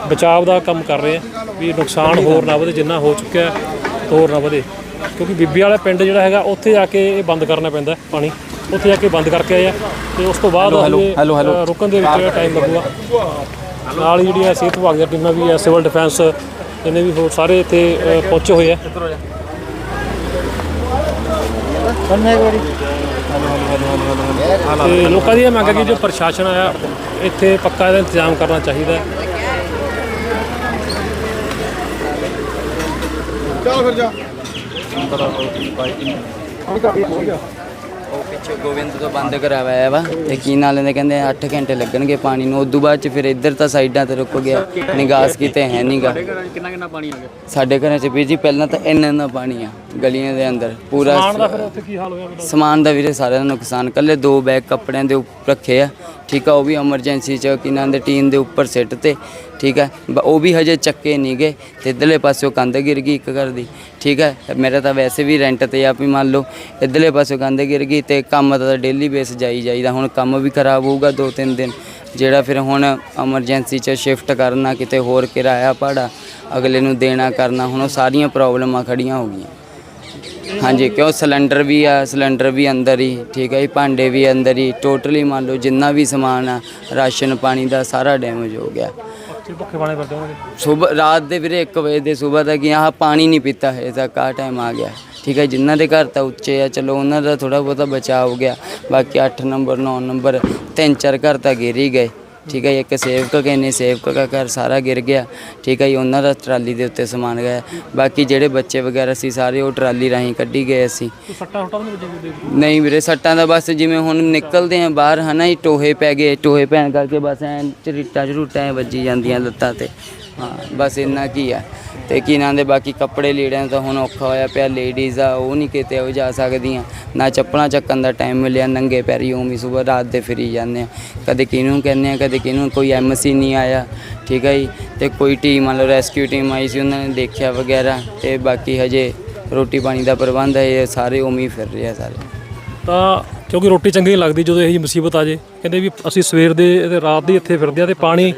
ਬਚਾਅ ਦਾ ਕੰਮ ਕਰ ਰਹੇ ਆ ਵੀ ਨੁਕਸਾਨ ਹੋਰ ਨਾ ਵਧੇ ਜਿੰਨਾ ਹੋ ਚੁੱਕਿਆ ਹੈ, ਹੋਰ ਨਾ ਵਧੇ। ਕਿਉਂਕਿ ਬੀਬੀ ਵਾਲਾ ਪਿੰਡ ਜਿਹੜਾ ਹੈਗਾ ਉੱਥੇ ਜਾ ਕੇ ਇਹ ਬੰਦ ਕਰਨਾ ਪੈਂਦਾ ਹੈ ਪਾਣੀ। ਉੱਥੇ ਜਾ ਕੇ ਬੰਦ ਕਰਕੇ ਆਏ ਆ। ਤੇ ਉਸ ਤੋਂ ਬਾਅਦ ਰੁਕਣ ਦੇ ਵਿੱਚ ਟਾਈਮ ਲੱਗੂਗਾ। ਨਾਲ ਹੀ ਜਿਹੜੀਆਂ ਸਿਹਤ ਵਿਭਾਗ ਦੀਆਂ ਟੀਮਾਂ ਵੀ ਹੈ ਸਿਵਲ ਡਿਫੈਂਸ ਜਿੰਨੇ ਵੀ ਹੋਰ ਸਾਰੇ ਇੱਥੇ ਪਹੁੰਚੇ ਹੋਏ ਆ। ਤੇ ਲੋਕਾਂ ਦੀ ਇਹ ਮੰਗ ਹੈ ਕਿ ਜੋ ਪ੍ਰਸ਼ਾਸਨ ਆਇਆ ਇੱਥੇ ਪੱਕਾ ਇਹਦਾ ਇੰਤਜ਼ਾਮ ਕਰਨਾ ਚਾਹੀਦਾ ਹੈ। ਪਿੱਛੇ ਗੋਬਿੰਦ ਤੋਂ ਬੰਦ ਕਰਾਇਆ ਵਾ। ਤੇ ਕੀ ਨਾਲ ਕਹਿੰਦੇ 8 ਘੰਟੇ ਲੱਗਣਗੇ ਪਾਣੀ ਨੂੰ। ਉਦੋਂ ਬਾਅਦ ਚ ਫਿਰ ਇੱਧਰ ਤਾਂ ਸਾਈਡਾਂ ਤੇ ਰੁਕ ਗਿਆ। ਨਿਗਾਸ ਕਿਤੇ ਹੈ ਨਹੀਂਗਾ ਕਿੰਨਾ ਕਿੰਨਾ ਪਾਣੀ ਆ ਗਿਆ? ਸਾਡੇ ਘਰਾਂ ਚ ਵੀਰ ਜੀ ਪਹਿਲਾਂ ਤਾਂ ਇੰਨਾ ਇੰਨਾ ਪਾਣੀ ਆ ਗਲੀਆਂ ਦੇ ਅੰਦਰ। ਪੂਰਾ ਉੱਥੇ ਕੀ ਹਾਲ ਹੋਇਆ ਸਮਾਨ ਦਾ ਵੀਰੇ ਸਾਰਿਆਂ ਦਾ ਨੁਕਸਾਨ। ਕੱਲੇ ਦੋ ਬੈਗ ਕੱਪੜਿਆਂ ਦੇ ਉੱਪਰ ਰੱਖੇ ਆ। ਠੀਕ ਆ ਉਹ ਵੀ ਐਮਰਜੈਂਸੀ ਚ ਕਿਨਾਂ ਦੇ ਟੀਨ ਦੇ ਉੱਪਰ ਸਿੱਟ ਤੇ। ਠੀਕ ਹੈ? ਬ- ਉਹ ਵੀ ਹਜੇ ਚੱਕੇ ਨਹੀਂ ਗਏ। ਤੇ ਇਧਰਲੇ ਪਾਸਿਓਂ ਕੰਧ ਗਿਰ ਗਈ ਇੱਕ ਘਰ ਦੀ। ਠੀਕ ਹੈ? ਮੇਰਾ ਤਾਂ ਵੈਸੇ ਵੀ ਰੈਂਟ ਤੇ ਆ ਵੀ ਮੰਨ ਲਓ। ਇਧਰਲੇ ਪਾਸਿਓਂ ਕੰਧ ਗਿਰ ਗਈ ਤੇ ਕੰਮ ਤਾਂ ਡੇਲੀ ਬੇਸ ਜਾਈ ਜਾਈਦਾ। ਹੁਣ ਕੰਮ ਵੀ ਖਰਾਬ ਹੋਊਗਾ ਦੋ ਤਿੰਨ ਦਿਨ। ਜਿਹੜਾ ਫਿਰ ਹੁਣ ਐਮਰਜੈਂਸੀ ਚ ਸ਼ਿਫਟ ਕਰਨਾ, ਕਿਤੇ ਹੋਰ ਕਿਰਾਇਆ ਭਾੜਾ ਅਗਲੇ ਨੂੰ ਦੇਣਾ ਕਰਨਾ, ਹੁਣ ਉਹ ਸਾਰੀਆਂ ਪ੍ਰੋਬਲਮਾਂ ਖੜੀਆਂ ਹੋ ਗਈਆਂ। ਹਾਂਜੀ, ਕਿਉਂ? ਸਿਲੰਡਰ ਵੀ ਆ ਸਿਲੰਡਰ ਵੀ ਅੰਦਰ ਹੀ, ਠੀਕ ਹੈ ਜੀ? ਭਾਂਡੇ ਵੀ ਅੰਦਰ ਹੀ। ਟੋਟਲੀ ਮੰਨ ਲਓ ਜਿੰਨਾ ਵੀ ਸਮਾਨ ਆ, ਰਾਸ਼ਨ ਪਾਣੀ ਦਾ ਸਾਰਾ ਡੈਮੇਜ ਹੋ ਗਿਆ। ਬੱਚੇ ਭੁੱਖੇ ਬਾਣੇ ਫਿਰਦੇ ਹੋਣਗੇ। ਸਵੇਰ ਰਾਤ ਦੇ ਵੀਰੇ 1 ਵਜੇ ਦੇ ਸਵੇਰ ਤੱਕ ਆਹ ਪਾਣੀ ਨਹੀਂ ਪੀਤਾ ਹੈ ਤੱਕ ਆ ਟਾਈਮ ਆ ਗਿਆ। ਠੀਕ ਹੈ, ਜਿਨ੍ਹਾਂ ਦੇ ਘਰ ਤਾਂ ਉੱਚੇ ਆ, ਚਲੋ ਉਹਨਾਂ ਦਾ ਥੋੜਾ ਬਹੁਤਾ ਬਚਾਅ ਹੋ ਗਿਆ। ਬਾਕੀ 8 ਨੰਬਰ 9 ਨੰਬਰ ਤਿੰਨ ਚਾਰ ਘਰ ਤਾਂ ਗਿਰ ਹੀ ਗਏ। ਠੀਕ ਹੈ ਜੀ, ਇੱਕ ਸੇਵਕ ਕਹਿੰਨੇ ਸੇਵਕ ਦਾ ਘਰ ਸਾਰਾ ਗਿਰ ਗਿਆ। ਠੀਕ ਹੈ ਜੀ ਉਹਨਾਂ ਦਾ ਟਰਾਲੀ ਦੇ ਉੱਤੇ ਸਮਾਨ ਗਿਆ। ਬਾਕੀ ਜਿਹੜੇ ਬੱਚੇ ਵਗੈਰਾ ਸੀ ਸਾਰੇ ਉਹ ਟਰਾਲੀ ਰਾਹੀਂ ਕੱਢੀ ਗਏ ਅਸੀਂ। ਤੂੰ ਸੱਟਾਂ ਹੁੱਟਾਂ ਨਹੀਂ ਵੀਰੇ ਸੱਟਾਂ ਦਾ ਬਸ ਜਿਵੇਂ ਹੁਣ ਨਿਕਲਦੇ ਆ ਬਾਹਰ ਹਨਾ ਹੀ ਟੋਹੇ ਪੈ ਗਏ ਟੋਹੇ ਪੈਣ ਕਰਕੇ ਬਸ ਐ ਝਰੀਟਾਂ ਝਰੂਟਾਂ ਐਂ ਵੱਜੀ ਜਾਂਦੀਆਂ ਲੱਤਾਂ ਤੇ। ਹਾਂ ਬਸ ਇੰਨਾ ਕੀ ਆ। ਤੇ ਕੀ ਨਾਂ ਦੇ ਬਾਕੀ ਕੱਪੜੇ ਲੀੜਿਆਂ ਦਾ ਹੁਣ ਔਖਾ ਹੋਇਆ ਪਿਆ ਲੇਡੀਜ਼ ਆ, ਉਹ ਨਹੀਂ ਕਿਤੇ ਉਹ ਜਾ ਸਕਦੀਆਂ। ਨਾ ਚੱਪਲਾਂ ਚੱਕਣ ਦਾ ਟਾਈਮ ਮਿਲਿਆ, ਨੰਗੇ ਪੈਰੀ ਉਮੀ ਸਵੇਰ ਰਾਤ ਦੇ ਫਿਰੀ ਜਾਂਦੇ ਆ। ਕਦੇ ਕਿਹਨੂੰ ਕਹਿੰਦੇ ਆ, ਕਦੇ ਕਿਹਨੂੰ ਕੋਈ ਐਮਸੀ ਨਹੀਂ ਆਇਆ, ਠੀਕ ਹੈ ਜੀ? ਤੇ ਕੋਈ ਟੀਮ ਮੰਨ ਰੈਸਕਿਊ ਟੀਮ ਆਈ ਸੀ, ਉਹਨਾਂ ਨੇ ਦੇਖਿਆ ਵਗੈਰਾ, ਤੇ ਬਾਕੀ ਹਜੇ ਰੋਟੀ ਪਾਣੀ ਦਾ ਪ੍ਰਬੰਧ ਹੈ, ਇਹ ਸਾਰੇ ਉਵੇਂ ਫਿਰ ਰਹੇ ਆ ਸਾਰੇ। ਤਾਂ ਕਿਉਂਕਿ ਰੋਟੀ ਚੰਗੀ ਨਹੀਂ ਲੱਗਦੀ ਜਦੋਂ ਇਹੋ ਜਿਹੀ ਮੁਸੀਬਤ ਆ ਜੇ, ਕਹਿੰਦੇ ਵੀ ਅਸੀਂ ਸਵੇਰ ਦੇ ਤੇ ਰਾਤ ਦੀ ਇੱਥੇ ਫਿਰਦੇ ਆ ਤੇ ਪਾਣੀ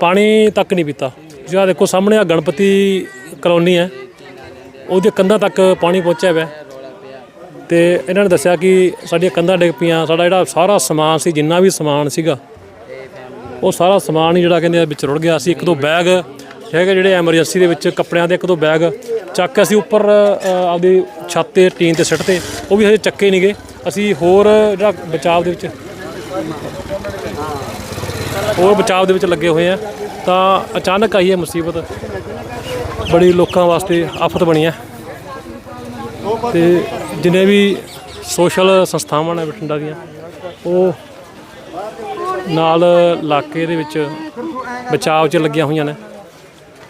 ਪਾਣੀ ਤੱਕ ਨਹੀਂ ਪੀਤਾ। ਜਿਹੜਾ ਦੇਖੋ ਸਾਹਮਣੇ ਆ ਗਣਪਤੀ ਕਲੋਨੀ ਹੈ ਉਹਦੇ ਕੰਧਾਂ ਤੱਕ ਪਾਣੀ ਪਹੁੰਚਿਆ ਹੋਇਆ ਹੈ। ਤੇ ਇਹਨਾਂ ਨੇ ਦੱਸਿਆ ਕਿ ਸਾਡੀਆਂ ਕੰਧਾਂ ਡਿੱਗ ਪਈਆਂ, ਸਾਡਾ ਜਿਹੜਾ ਸਾਰਾ ਸਮਾਨ ਸੀ, ਜਿੰਨਾ ਵੀ ਸਮਾਨ ਸੀਗਾ, ਉਹ ਸਾਰਾ ਸਮਾਨ ਹੀ ਜਿਹੜਾ ਕਹਿੰਦੇ ਵਿੱਚ ਰੁੜ ਗਿਆ। ਸੀ ਇੱਕ ਦੋ ਬੈਗ ਹੈਗੇ ਜਿਹੜੇ ਐਮਰਜੈਂਸੀ ਦੇ ਵਿੱਚ ਕੱਪੜਿਆਂ ਦੇ, ਇੱਕ ਦੋ ਬੈਗ ਚੱਕ ਕੇ ਅਸੀਂ ਉੱਪਰ ਆਪਦੀ ਛੱਤ ਤੇ, ਟੀਨ ਤੇ, ਸਿੱਟ ਤੇ, ਉਹ ਵੀ ਹਜੇ ਚੱਕੇ ਨਹੀਂ ਗਏ ਅਸੀਂ ਹੋਰ ਜਿਹੜਾ ਬਚਾਅ ਦੇ ਵਿੱਚ, ਹੋਰ ਬਚਾਅ ਦੇ ਵਿੱਚ ਲੱਗੇ ਹੋਏ ਆ। ਤਾਂ ਅਚਾਨਕ ਆਈ ਹੈ ਮੁਸੀਬਤ। ਬੜੀ ਲੋਕਾਂ ਵਾਸਤੇ ਆਫਤ ਬਣੀ ਹੈ। ਤੇ ਜਿਨੇ ਵੀ ਸੋਸ਼ਲ ਸੰਸਥਾਵਾਂ ਨੇ ਬਠਿੰਡਾ ਦੀਆਂ, ਉਹ ਨਾਲ ਇਲਾਕੇ ਦੇ ਵਿੱਚ ਬਚਾਅ 'ਚ ਲੱਗੀਆਂ ਹੋਈਆਂ ਨੇ।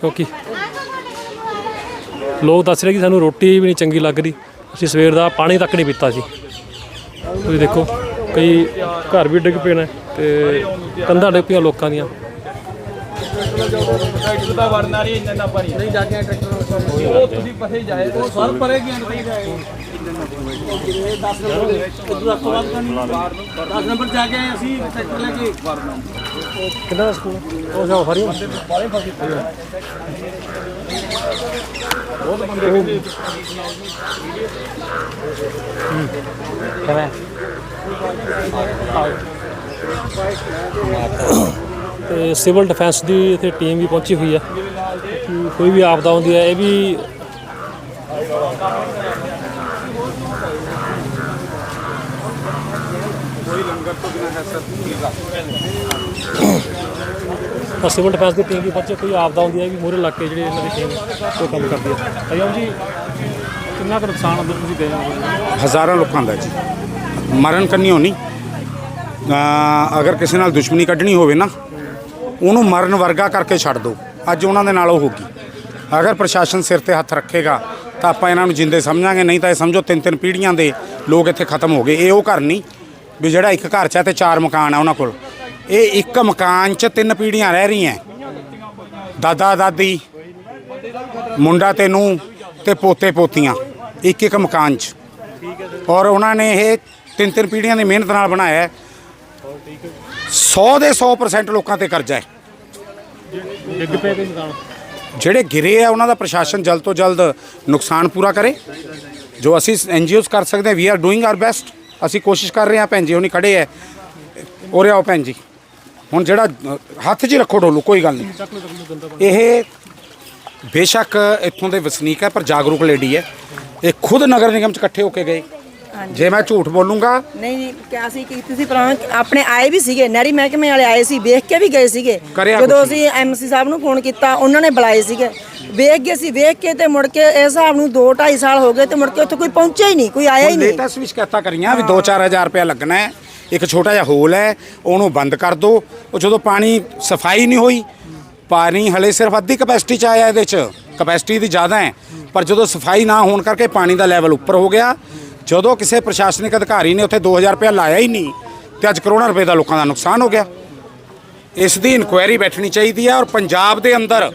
ਕਿਉਂਕਿ ਲੋਕ ਦੱਸ ਰਹੇ ਕਿ ਸਾਨੂੰ ਰੋਟੀ ਵੀ ਨਹੀਂ ਚੰਗੀ ਲੱਗਦੀ। ਅਸੀਂ ਸਵੇਰ ਦਾ ਪਾਣੀ ਤੱਕ ਨਹੀਂ ਪੀਤਾ ਸੀ। ਤੁਸੀਂ ਦੇਖੋ, ਕਈ ਘਰ ਵੀ ਡਿੱਗ ਪਏ ਨੇ ਤੇ ਕੰਧਾਂ ਡਿੱਗ ਪਈਆਂ ਲੋਕਾਂ ਦੀਆਂ। ਜਿੱਦਾਂ ਵੜਨਾ ਨਹੀਂ ਇੰਨਾ ਇੰਨਾ ਪਾਣੀ ਨਹੀਂ ਜਾ ਕੇ ਟਰੈਕਟਰ ਉਹ ਤੁਸੀਂ ਪਸੇ ਜਾਏ ਉਹ ਸਰ ਪਰੇ ਗਿਆ ਨਹੀਂ ਜਾਏ 10 ਨੰਬਰ ਤੋਂ ਬਾਅਦ ਨਹੀਂ। 10 ਨੰਬਰ ਜਾ ਕੇ ਆਏ ਅਸੀਂ ਟਰੈਕਟਰ ਲੈ ਕੇ। ਵੜਨਾ ਕਿੰਨਾ ਦਾ ਸਕੂਲ? ਉਹ ਜਾਓ ਹਰੀ ਤੇ ਸਿਵਲ ਡਿਫੈਂਸ ਦੀ ਇੱਥੇ ਟੀਮ ਵੀ ਪਹੁੰਚੀ ਹੋਈ ਹੈ ਕਿ ਕੋਈ ਵੀ ਆਪਦਾ ਆਉਂਦੀ ਹੈ ਇਹ ਵੀ ਤਾਂ ਸਿਵਲ ਡਿਫੈਂਸ ਦੀ ਟੀਮ ਵੀ ਪਹੁੰਚੀ ਕੋਈ ਆਪਦਾ ਆਉਂਦੀ ਹੈ ਵੀ ਮੂਹਰੇ ਇਲਾਕੇ ਜਿਹੜੇ ਇਹਨਾਂ ਦੀ ਟੀਮ ਉਹ ਕੰਮ ਕਰਦੀ ਹੈ ਅਯਮ ਜੀ ਕਿੰਨਾ ਕੁ ਨੁਕਸਾਨ ਅੰਦਰ ਤੁਸੀਂ ਗਏ ਹੋ? ਹਜ਼ਾਰਾਂ ਲੋਕਾਂ ਦਾ ਜੀ। ਮਰਨ ਕਰਨੀ ਹੋਣੀ। ਅ, ਅਗਰ ਕਿਸੇ ਨਾਲ ਦੁਸ਼ਮਣੀ ਕੱਢਣੀ ਹੋਵੇ ਨਾ ਉਹਨੂੰ ਮਰਨ ਵਰਗਾ ਕਰਕੇ ਛੱਡ ਦਿਓ। ਅੱਜ ਉਹਨਾਂ ਦੇ ਨਾਲ ਉਹ ਹੋ ਗਈ। ਅਗਰ ਪ੍ਰਸ਼ਾਸਨ ਸਿਰ ਤੇ ਹੱਥ ਰੱਖੇਗਾ, ਤਾਂ ਆਪਾਂ ਇਹਨਾਂ ਨੂੰ ਜਿੰਦੇ ਸਮਝਾਂਗੇ, ਨਹੀਂ ਤਾਂ ਇਹ ਸਮਝੋ ਤਿੰਨ ਤਿੰਨ ਪੀੜ੍ਹੀਆਂ ਦੇ ਲੋਕ ਇੱਥੇ ਖਤਮ ਹੋ ਗਏ। ਇਹ ਉਹ ਘਰ ਨਹੀਂ, ਵੀ ਜਿਹੜਾ ਇੱਕ ਘਰ 'ਚ ਹੈ ਤੇ ਚਾਰ ਮਕਾਨ ਆ ਉਹਨਾਂ ਕੋਲ। ਇਹ ਇੱਕ ਮਕਾਨ 'ਚ ਤਿੰਨ ਪੀੜ੍ਹੀਆਂ ਰਹਿ ਰਹੀਆਂ। ਦਾਦਾ, ਦਾਦੀ, ਮੁੰਡਾ ਤੇ ਨੂੰ ਤੇ ਪੋਤੇ, ਪੋਤੀਆਂ, ਇੱਕ ਇੱਕ ਮਕਾਨ 'ਚ। ਔਰ ਉਹਨਾਂ ਨੇ ਇਹ ਤਿੰਨ ਤਿੰਨ ਪੀੜ੍ਹੀਆਂ ਦੀ ਮਿਹਨਤ ਨਾਲ ਬਣਾਇਆ ਹੈ। 100 ਦੇ 100% ਲੋਕਾਂ ਤੇ ਕਰਜ਼ਾ ਹੈ। ਡਿੱਗ ਪਏ ਕੋਈ ਮਕਾਨ ਜਿਹੜੇ ਗਿਰੇ ਆ ਉਹਨਾਂ ਦਾ ਪ੍ਰਸ਼ਾਸਨ ਜਲਦ ਤੋਂ ਜਲਦ ਨੁਕਸਾਨ ਪੂਰਾ ਕਰੇ। ਜੋ ਅਸੀਂ ਐਨਜੀਓਜ਼ ਕਰ ਸਕਦੇ ਹਾਂ we are doing our best ਅਸੀਂ ਕੋਸ਼ਿਸ਼ ਕਰ ਰਹੇ ਹਾਂ ਭੈਣ ਜੀ ਹੁਣੀ ਖੜੇ ਹੈ ਉਰੇ ਆਓ ਭੈਣ ਜੀ। ਹੁਣ ਜਿਹੜਾ ਹੱਥ 'ਚ ਹੀ ਰੱਖੋ ਡੋਲੂ ਕੋਈ ਗੱਲ ਨਹੀਂ। ਇਹ ਬੇਸ਼ੱਕ ਇੱਥੋਂ ਦੇ ਵਸਨੀਕ ਹੈ ਪਰ ਜਾਗਰੂਕ ਲੇਡੀ ਹੈ। ਇਹ ਖੁਦ ਨਗਰ ਨਿਗਮ 'ਚ ਇਕੱਠੇ ਹੋ ਕੇ ਗਏ। ਜੇ ਮੈਂ ਝੂਠ ਬੋਲੂੰਗਾ? ਨਹੀਂ ਜੀ ਕਿ ਅਸੀਂ ਕੀਤੀ ਸੀ ਪਲਾਨ ਆਪਣੇ ਆਏ ਵੀ ਸੀਗੇ ਨਹਿਰੀ ਮਹਿਕਮੇ ਵਾਲੇ ਆਏ ਸੀ ਵੇਖ ਕੇ ਵੀ ਗਏ ਸੀਗੇ। ਕਰਿਆ ਜਦੋਂ ਕੁਛ ਅਸੀਂ ਐਮਸੀ ਸਾਹਿਬ ਨੂੰ ਫੋਨ ਕੀਤਾ ਉਹਨਾਂ ਨੇ ਬੁਲਾਏ ਸੀਗੇ। ਵੇਖ ਗਏ ਸੀ ਵੇਖ ਕੇ ਤੇ ਮੁੜ ਕੇ ਇਸ ਹਿਸਾਬ ਨੂੰ 2 2.5 ਸਾਲ ਹੋ ਗਏ ਤੇ ਮੁੜ ਕੇ ਉੱਥੇ ਕੋਈ ਪਹੁੰਚਿਆ ਹੀ ਨਹੀਂ ਕੋਈ ਆਇਆ ਹੀ ਨਹੀਂ। ਲੇਟੈਸਟ ਵੀ ਸ਼ਿਕਾਇਤਾਂ ਕਰੀਆਂ? ਵੀ 2-4000 ਰੁਪਇਆ ਲੱਗਣਾ ਹੈ ਇੱਕ ਛੋਟਾ ਜਿਹਾ ਹੋਲ ਹੈ ਉਹਨੂੰ ਬੰਦ ਕਰ ਦਿਓ ਉਹ ਜਦੋਂ ਪਾਣੀ ਸਫ਼ਾਈ ਨਹੀਂ ਹੋਈ ਪਾਣੀ ਹਲੇ ਸਿਰਫ ਅੱਧੀ ਕਪੈਸਿਟੀ ਚ ਆਇਆ ਇਹਦੇ ਚ। ਕਪੈਸਿਟੀ ਦੀ ਜ਼ਿਆਦਾ ਹੈ ਪਰ ਜਦੋਂ ਸਫ਼ਾਈ ਨਾ ਹੋਣ ਕਰਕੇ ਪਾਣੀ ਦਾ ਲੈਵਲ ਉੱਪਰ ਹੋ ਗਿਆ ਜਦੋਂ ਕਿਸੇ ਪ੍ਰਸ਼ਾਸਨਿਕ ਅਧਿਕਾਰੀ ਨੇ ਉੱਥੇ 2000 ਰੁਪਇਆ ਲਾਇਆ ਹੀ ਨਹੀਂ, ਤੇ ਅੱਜ ਕਰੋੜਾਂ ਰੁਪਏ ਦਾ ਲੋਕਾਂ ਦਾ ਨੁਕਸਾਨ ਹੋ ਗਿਆ। ਇਸ ਦੀ ਇਨਕੁਆਇਰੀ ਬੈਠਣੀ ਚਾਹੀਦੀ ਹੈ ਔਰ ਪੰਜਾਬ ਦੇ ਅੰਦਰ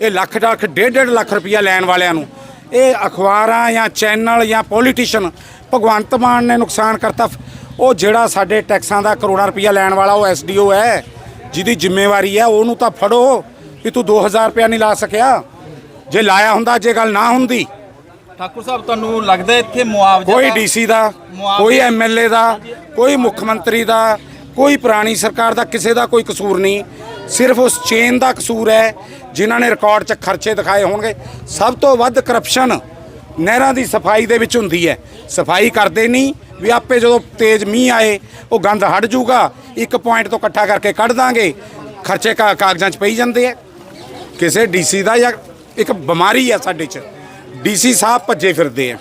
ਇਹ ਲੱਖ ਲੱਖ ਡੇਢ ਡੇਢ ਲੱਖ ਰੁਪਇਆ ਲੈਣ ਵਾਲਿਆਂ ਨੂੰ, ਇਹ ਅਖਬਾਰਾਂ ਜਾਂ ਚੈਨਲ ਜਾਂ ਪੋਲੀਟੀਸ਼ੀਅਨ ਭਗਵੰਤ ਮਾਨ ਨੇ ਨੁਕਸਾਨ ਕਰਤਾ। ਉਹ ਜਿਹੜਾ ਸਾਡੇ ਟੈਕਸਾਂ ਦਾ ਕਰੋੜਾਂ ਰੁਪਇਆ ਲੈਣ ਵਾਲਾ ਉਹ ਐਸਡੀਓ ਹੈ, ਜਿਹਦੀ ਜ਼ਿੰਮੇਵਾਰੀ ਹੈ, ਉਹਨੂੰ ਤਾਂ ਫੜੋ ਵੀ ਤੂੰ 2000 ਰੁਪਇਆ ਨਹੀਂ ਲਾ ਸਕਿਆ। ਜੇ ਲਾਇਆ ਹੁੰਦਾ, ਜੇ ਗੱਲ ਨਾ ਹੁੰਦੀ ਠਾਕੁਰ ਸਾਹਿਬ ਤੁਹਾਨੂੰ ਲੱਗਦਾ ਇੱਥੇ ਮੁਆਵਜ਼ਾ ਕੋਈ ਡੀਸੀ ਦਾ ਕੋਈ ਐਮਐਲਏ ਦਾ ਕੋਈ ਮੁੱਖ ਮੰਤਰੀ ਦਾ ਕੋਈ ਪੁਰਾਣੀ ਸਰਕਾਰ ਦਾ ਕਿਸੇ ਦਾ ਕੋਈ ਕਸੂਰ ਨਹੀਂ। ਸਿਰਫ ਉਸ ਚੇਨ ਦਾ ਕਸੂਰ ਹੈ ਜਿਨ੍ਹਾਂ ਨੇ ਰਿਕਾਰਡ 'ਚ ਖਰਚੇ ਦਿਖਾਏ ਹੋਣਗੇ। ਸਭ ਤੋਂ ਵੱਧ ਕਰਪਸ਼ਨ ਨਹਿਰਾਂ ਦੀ ਸਫ਼ਾਈ ਦੇ ਵਿੱਚ ਹੁੰਦੀ ਹੈ। ਸਫ਼ਾਈ ਕਰਦੇ ਨਹੀਂ ਵੀ ਆਪੇ ਜਦੋਂ ਤੇਜ਼ ਮੀਂਹ ਆਏ ਉਹ ਗੰਦ ਹਟ ਜਾਊਗਾ। ਇੱਕ ਪੁਆਇੰਟ ਤੋਂ ਇਕੱਠਾ ਕਰਕੇ ਕੱਢ ਦਾਂਗੇ। ਖਰਚੇ ਕਾ- ਕਾਗਜ਼ਾਂ 'ਚ ਪਈ ਜਾਂਦੇ ਆ। ਕਿਸੇ ਡੀਸੀ ਦਾ ਜਾਂ ਇੱਕ ਬਿਮਾਰੀ ਹੈ ਸਾਡੇ 'ਚ। ਡੀਸੀ ਸਾਹਿਬ ਭੱਜੇ ਫਿਰਦੇ ਆ।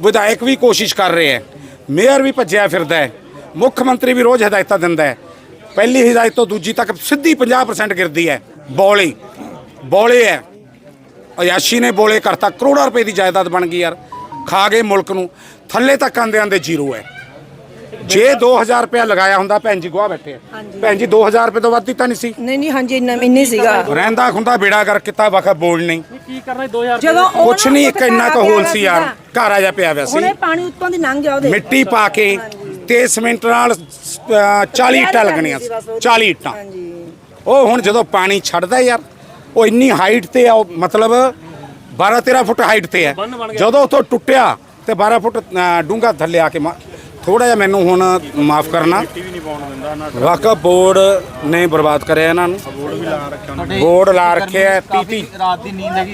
ਵਿਧਾਇਕ ਵੀ ਕੋਸ਼ਿਸ਼ ਕਰ ਰਹੇ ਆ। ਮੇਅਰ ਵੀ ਭੱਜਿਆ ਫਿਰਦਾ ਹੈ। ਮੁੱਖ ਮੰਤਰੀ ਵੀ ਰੋਜ਼ ਹਦਾਇਤਾਂ ਦਿੰਦਾ ਹੈ। ਪਹਿਲੀ ਹਦਾਇਤ ਤੋਂ ਦੂਜੀ ਤੱਕ ਸਿੱਧੀ 50% ਗਿਰਦੀ ਹੈ। ਬੌਲੇ। ਬੌਲੇ ਹੈ। ਅਯਾਸ਼ੀ ਨੇ ਬੋਲੇ ਕਰਤਾ। ਕਰੋੜਾਂ ਰੁਪਏ ਦੀ ਜਾਇਦਾਦ ਬਣ ਗਈ ਯਾਰ। ਖਾ ਗਏ ਮੁਲਕ ਨੂੰ। ਥੱਲੇ ਤੱਕ ਆਂਦੇ ਆਂਦੇ ਜ਼ੀਰੋ ਹੈ। ਜੇ 2000 ਰੁਪਏ ਲਗਾਇਆ ਹੁੰਦਾ ਭੈਣ ਜੀ ਗਵਾਹ ਬੈਠੇ ਆ। ਭੈਣ ਜੀ 2000 ਰੁਪਏ ਤੋਂ ਵੱਧ ਦਿੱਤਾ ਨਹੀਂ ਸੀ। ਨਹੀਂ ਨਹੀਂ ਹਾਂਜੀ ਇੰਨਾ ਇੰਨੀ ਸੀਗਾ। ਰਹਿੰਦਾ ਖੁੰਦਾ ਬੇੜਾ ਕਰ ਕੀਤਾ ਵਕਤ ਬੋਲ ਨਹੀਂ। ਕੀ ਕਰਨਾ 2000 ਜਦੋਂ ਉਹ ਕੁਛ ਨਾ ਨਹੀਂ ਉੱਥੇ ਇੱਕ ਇੰਨਾ ਕੁ ਹੋਲ ਸੀ ਯਾਰ। ਘਰ ਆ ਜਾ ਪਿਆ ਹੋਇਆ ਸੀ ਹੁਣੇ ਪਾਣੀ ਉੱਤੋਂ ਦੀ ਲੰਘ ਗਿਆ ਉਹਦੇ। ਮਿੱਟੀ ਪਾ ਕੇ ਤੇ ਸੀਮੈਂਟ ਨਾਲ ਅਹ, 40 ਇੱਟਾਂ ਲੱਗਣੀਆਂ ਸੀ 40 ਇੱਟਾਂ। ਹਾਂਜੀ। ਉਹ ਹੁਣ ਜਦੋਂ ਪਾਣੀ ਛੱਡਦਾ ਯਾਰ ਉਹ ਇੰਨੀ ਹਾਈਟ ਤੇ ਆ ਉਹ ਮਤਲਬ 12 13 ਫੁੱਟ ਹਾਈਟ ਤੇ ਹੈ ਜਦੋਂ ਉਥੋਂ ਟੁੱਟਿਆ ਤੇ 12 ਫੁੱਟ ਡੂੰਘਾ ਥੱਲੇ ਆ ਕੇ ਥੋੜਾ ਜਿਹਾ ਮੈਨੂੰ ਹੁਣ ਮਾਫ ਕਰਨਾ। ਵਕਫ ਬੋਰਡ ਨੇ ਬਰਬਾਦ ਕਰਿਆ ਇਹਨਾਂ ਨੂੰ। ਬੋਰਡ ਲਾ ਰੱਖਿਆ 30 ਕਾਫੀ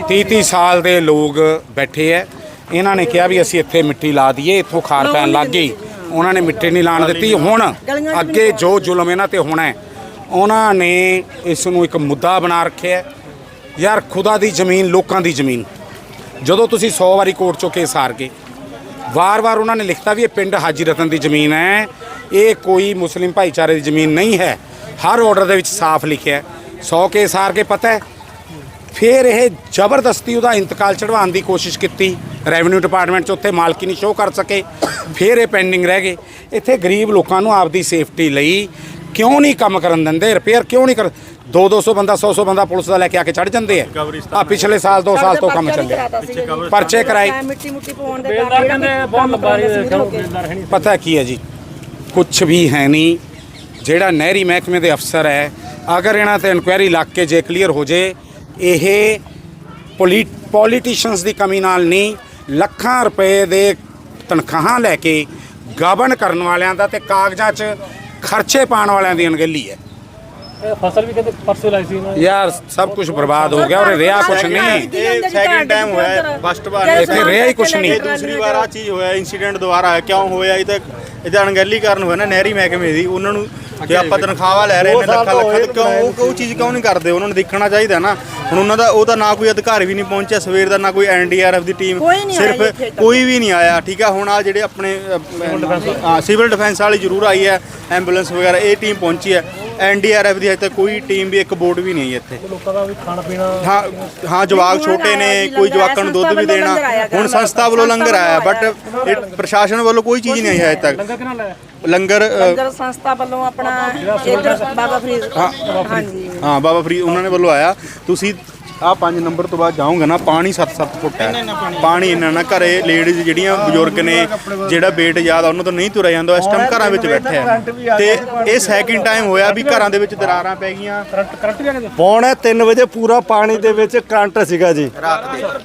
30 ਸਾਲ ਦੇ ਲੋਕ ਬੈਠੇ ਐ ਇਹਨਾਂ ਨੇ ਕਿਹਾ ਵੀ ਅਸੀਂ ਇੱਥੇ ਮਿੱਟੀ ਲਾ ਦਈਏ, ਇੱਥੋਂ ਖਾਰ ਪੈਣ ਲੱਗ ਗਈ। ਉਹਨਾਂ ਨੇ ਮਿੱਟੀ ਨਹੀਂ ਲਾਣ ਦਿੱਤੀ। ਹੁਣ ਅੱਗੇ ਜੋ ਜ਼ੁਲਮ ਇਹਨਾਂ ਤੇ ਹੋਣਾ ਉਹਨਾਂ ਨੇ ਇਸ ਨੂੰ ਇੱਕ ਮੁੱਦਾ ਬਣਾ ਰੱਖਿਆ ਯਾਰ ਖੁਦਾ ਦੀ ਜ਼ਮੀਨ, ਲੋਕਾਂ ਦੀ ਜ਼ਮੀਨ। ਜਦੋਂ ਤੁਸੀਂ 100 ਵਾਰੀ ਕੋਰਟ ਚੋਂ ਕੇਸ ਹਾਰ ਗਏ ਵਾਰ-ਵਾਰ ਉਹਨਾਂ ਨੇ ਲਿਖਤਾ ਵੀ ਇਹ ਪਿੰਡ ਹਾਜੀ ਰਤਨ ਦੀ ਜ਼ਮੀਨ ਹੈ। ਇਹ ਕੋਈ ਮੁਸਲਿਮ ਭਾਈਚਾਰੇ ਦੀ ਜ਼ਮੀਨ ਨਹੀਂ ਹੈ। ਹਰ ਆਰਡਰ ਦੇ ਵਿੱਚ ਸਾਫ਼ ਲਿਖਿਆ ਹੈ। 100 ਕੇਸ ਹਾਰ ਕੇ ਪਤਾ ਹੈ। ਫਿਰ ਇਹ ਜ਼ਬਰਦਸਤੀ ਉਹਦਾ ਇੰਤਕਾਲ ਚੜਵਾਉਣ ਦੀ ਕੋਸ਼ਿਸ਼ ਕੀਤੀ। ਰੈਵਨਿਊ ਡਿਪਾਰਟਮੈਂਟ 'ਚ ਉੱਥੇ ਮਾਲਕੀ ਨਹੀਂ ਸ਼ੋਅ ਕਰ ਸਕੇ। ਫਿਰ ਇਹ ਪੈਂਡਿੰਗ ਰਹਿ ਗਏ। ਇੱਥੇ ਗਰੀਬ ਲੋਕਾਂ ਨੂੰ ਆਪਦੀ ਸੇਫਟੀ ਲਈ ਕਿਉਂ ਨਹੀਂ ਕੰਮ ਕਰਨ ਦਿੰਦੇ? ਰਿਪੇਅਰ ਕਿਉਂ ਨਹੀਂ ਕਰ 2-200 ਬੰਦਾ 100-100 ਬੰਦਾ ਪੁਲਿਸ ਦਾ ਲੈ ਕੇ ਆ ਕੇ ਚੜ ਜਾਂਦੇ ਆ। ਆ ਪਿਛਲੇ ਸਾਲ 2 ਸਾਲ ਤੋਂ ਕੰਮ ਚੱਲਿਆ। ਪਰਚੇ ਕਰਾਏ। ਮਿੱਟੀ ਮੁੱਟੀ ਦੇ ਪਤਾ ਕੀ ਹੈ ਜੀ? ਕੁਝ ਵੀ ਹੈ ਨਹੀਂ। ਜਿਹੜਾ ਨਹਿਰੀ ਮਹਿਕਮੇ ਦੇ ਅਫਸਰ ਹੈ ਅਗਰ ਇਹਨਾਂ ਤੇ ਇਨਕੁਆਇਰੀ ਲੱਗ ਕੇ ਜੇ ਕਲੀਅਰ ਹੋ ਜੇ ਇਹ ਪੋਲੀਟੀਸ਼ੀਅਨਸ ਦੀ ਕਮੀ ਨਾਲ ਨਹੀਂ ਲੱਖਾਂ ਰੁਪਏ ਦੇ ਤਨਖਾਹਾਂ ਲੈ ਕੇ ਗਵਰਨ ਕਰਨ ਵਾਲਿਆਂ ਦਾ ਤੇ ਕਾਗਜ਼ਾਂ 'ਚ ਖਰਚੇ ਪਾਉਣ ਵਾਲਿਆਂ ਦੀ ਅਣਗਹਿਲੀ ਹੈ। ਇਹ ਫਸਲ ਵੀ ਕਹਿੰਦੇ ਪਰਸੋਂ ਲਾਈ ਸੀ ਨਾ? ਯਾਰ ਸਭ ਕੁਝ ਬਰਬਾਦ ਹੋ ਗਿਆ ਔਰ ਰਿਹਾ ਕੁਝ ਨਹੀਂ। ਇਹ ਸੈਕਿੰਡ ਟਾਈਮ ਹੋਇਆ ਫਸਟ ਵਾਰ ਇੱਥੇ ਰਿਹਾ ਹੀ ਕੁਛ ਨਹੀਂ। ਇਹ ਦੂਸਰੀ ਵਾਰ ਆ ਚੀਜ਼ ਹੋਇਆ ਇਨਸੀਡੈਂਟ ਦੁਬਾਰਾ ਹੋਇਆ ਕਿਉਂ ਹੋਇਆ? ਇਹ ਤਾਂ ਇਹਦਾ ਅਣਗਹਿਲੀ ਕਾਰਨ ਹੋਇਆ ਨਾ ਨਹਿਰੀ ਮਹਿਕਮੇ ਦੀ। ਉਹਨਾਂ ਨੂੰ ਜੇ ਆਪਾਂ ਤਨਖਾਹਾਂ ਲੈ ਰਹੇ ਨੇ ਲੱਖਾਂ ਲੱਖਾਂ ਤੇ ਕਿਉਂ ਉਹ ਉਹ ਚੀਜ਼ ਕਿਉਂ ਨਹੀਂ ਕਰਦੇ? ਉਹਨਾਂ ਨੂੰ ਦੇਖਣਾ ਚਾਹੀਦਾ ਨਾ। ਹੁਣ ਉਹਨਾਂ ਦਾ ਉਹ ਤਾਂ ਨਾ ਕੋਈ ਅਧਿਕਾਰੀ ਵੀ ਨਹੀਂ ਪਹੁੰਚਿਆ ਸਵੇਰ ਦਾ ਨਾ ਕੋਈ ਐਨਡੀਆਰਐਫ ਦੀ ਟੀਮ। ਕੋਈ ਸਿਰਫ। ਕੋਈ ਵੀ ਨਹੀਂ ਆਇਆ। ਠੀਕ ਆ ਹੁਣ ਆ ਜਿਹੜੇ ਆਪਣੇ ਸਿਵਲ ਡਿਫੈਂਸ ਵਾਲੀ। ਜ਼ਰੂਰ ਆਈ ਹੈ। ਐਂਬੂਲੈਂਸ ਵਗੈਰਾ ਇਹ ਟੀਮ ਪਹੁੰਚੀ ਹੈ। ਐਨਡੀਆਰਐਫ ਦੀ ਹਜੇ ਤੱਕ ਕੋਈ ਟੀਮ ਵੀ ਇੱਕ ਬੋਟ ਵੀ ਨਹੀਂ ਆਈ ਇੱਥੇ। ਲੋਕਾਂ ਦਾ ਵੀ ਖਾਣਾ ਪੀਣਾ ਹਾਂ ਹਾਂ ਜਵਾਕ ਛੋਟੇ ਨੇ ਕੋਈ ਜਵਾਕਾਂ ਨੂੰ ਦੁੱਧ ਵੀ ਦੇਣਾ। ਹੁਣ ਸੰਸਥਾ ਵੱਲੋਂ ਲੰਗਰ ਆਇਆ ਬਟ ਪ੍ਰਸ਼ਾਸਨ ਵੱਲੋਂ ਕੋਈ ਚੀਜ਼ ਨਹੀਂ ਆਈ ਹਜੇ ਤੱਕ। ਲੰਗਰ ਅ, ਸੰਸਥਾ ਵੱਲੋਂ ਆਪਣਾ ਇੱਧਰ ਬਾਬਾ ਫਰੀਦ ਹਾਂਜੀ। ਹਾਂ ਬਾਬਾ ਫਰੀਦ ਉਹਨਾਂ ਨੇ ਵੱਲੋਂ ਆਇਆ। ਤੁਸੀਂ ਆ 5 ਨੰਬਰ ਤੋਂ ਬਾਅਦ ਜਾਓਗੇ ਨਾ ਪਾਣੀ 7-7 ਫੁੱਟ ਹੈ। ਪਾਣੀ। ਇੰਨਾ ਨਾ ਘਰੇ ਲੇਡੀਜ਼ ਜਿਹੜੀਆਂ ਬਜ਼ੁਰਗ ਨੇ ਜਿਹੜਾ ਬੇਟ ਯਾਦ ਆ ਉਹਨਾਂ ਤੋਂ ਨਹੀਂ ਤੁਰਿਆ ਜਾਂਦਾ ਇਸ ਟਾਈਮ ਘਰਾਂ ਵਿੱਚ ਬੈਠੇ ਆ। ਤੇ ਇਹ ਸੈਕਿੰਡ ਟਾਈਮ ਹੋਇਆ ਵੀ ਘਰਾਂ ਦੇ ਵਿੱਚ ਦਰਾਰਾਂ ਪੈ ਗਈਆਂ। ਕਰੰਟ ਕਰੰਟ ਵੀ ਆ ਗਿਆ ਪੌਣੇ 3 ਵਜੇ ਪੂਰਾ ਪਾਣੀ ਦੇ ਵਿੱਚ ਕਰੰਟ ਸੀਗਾ ਜੀ।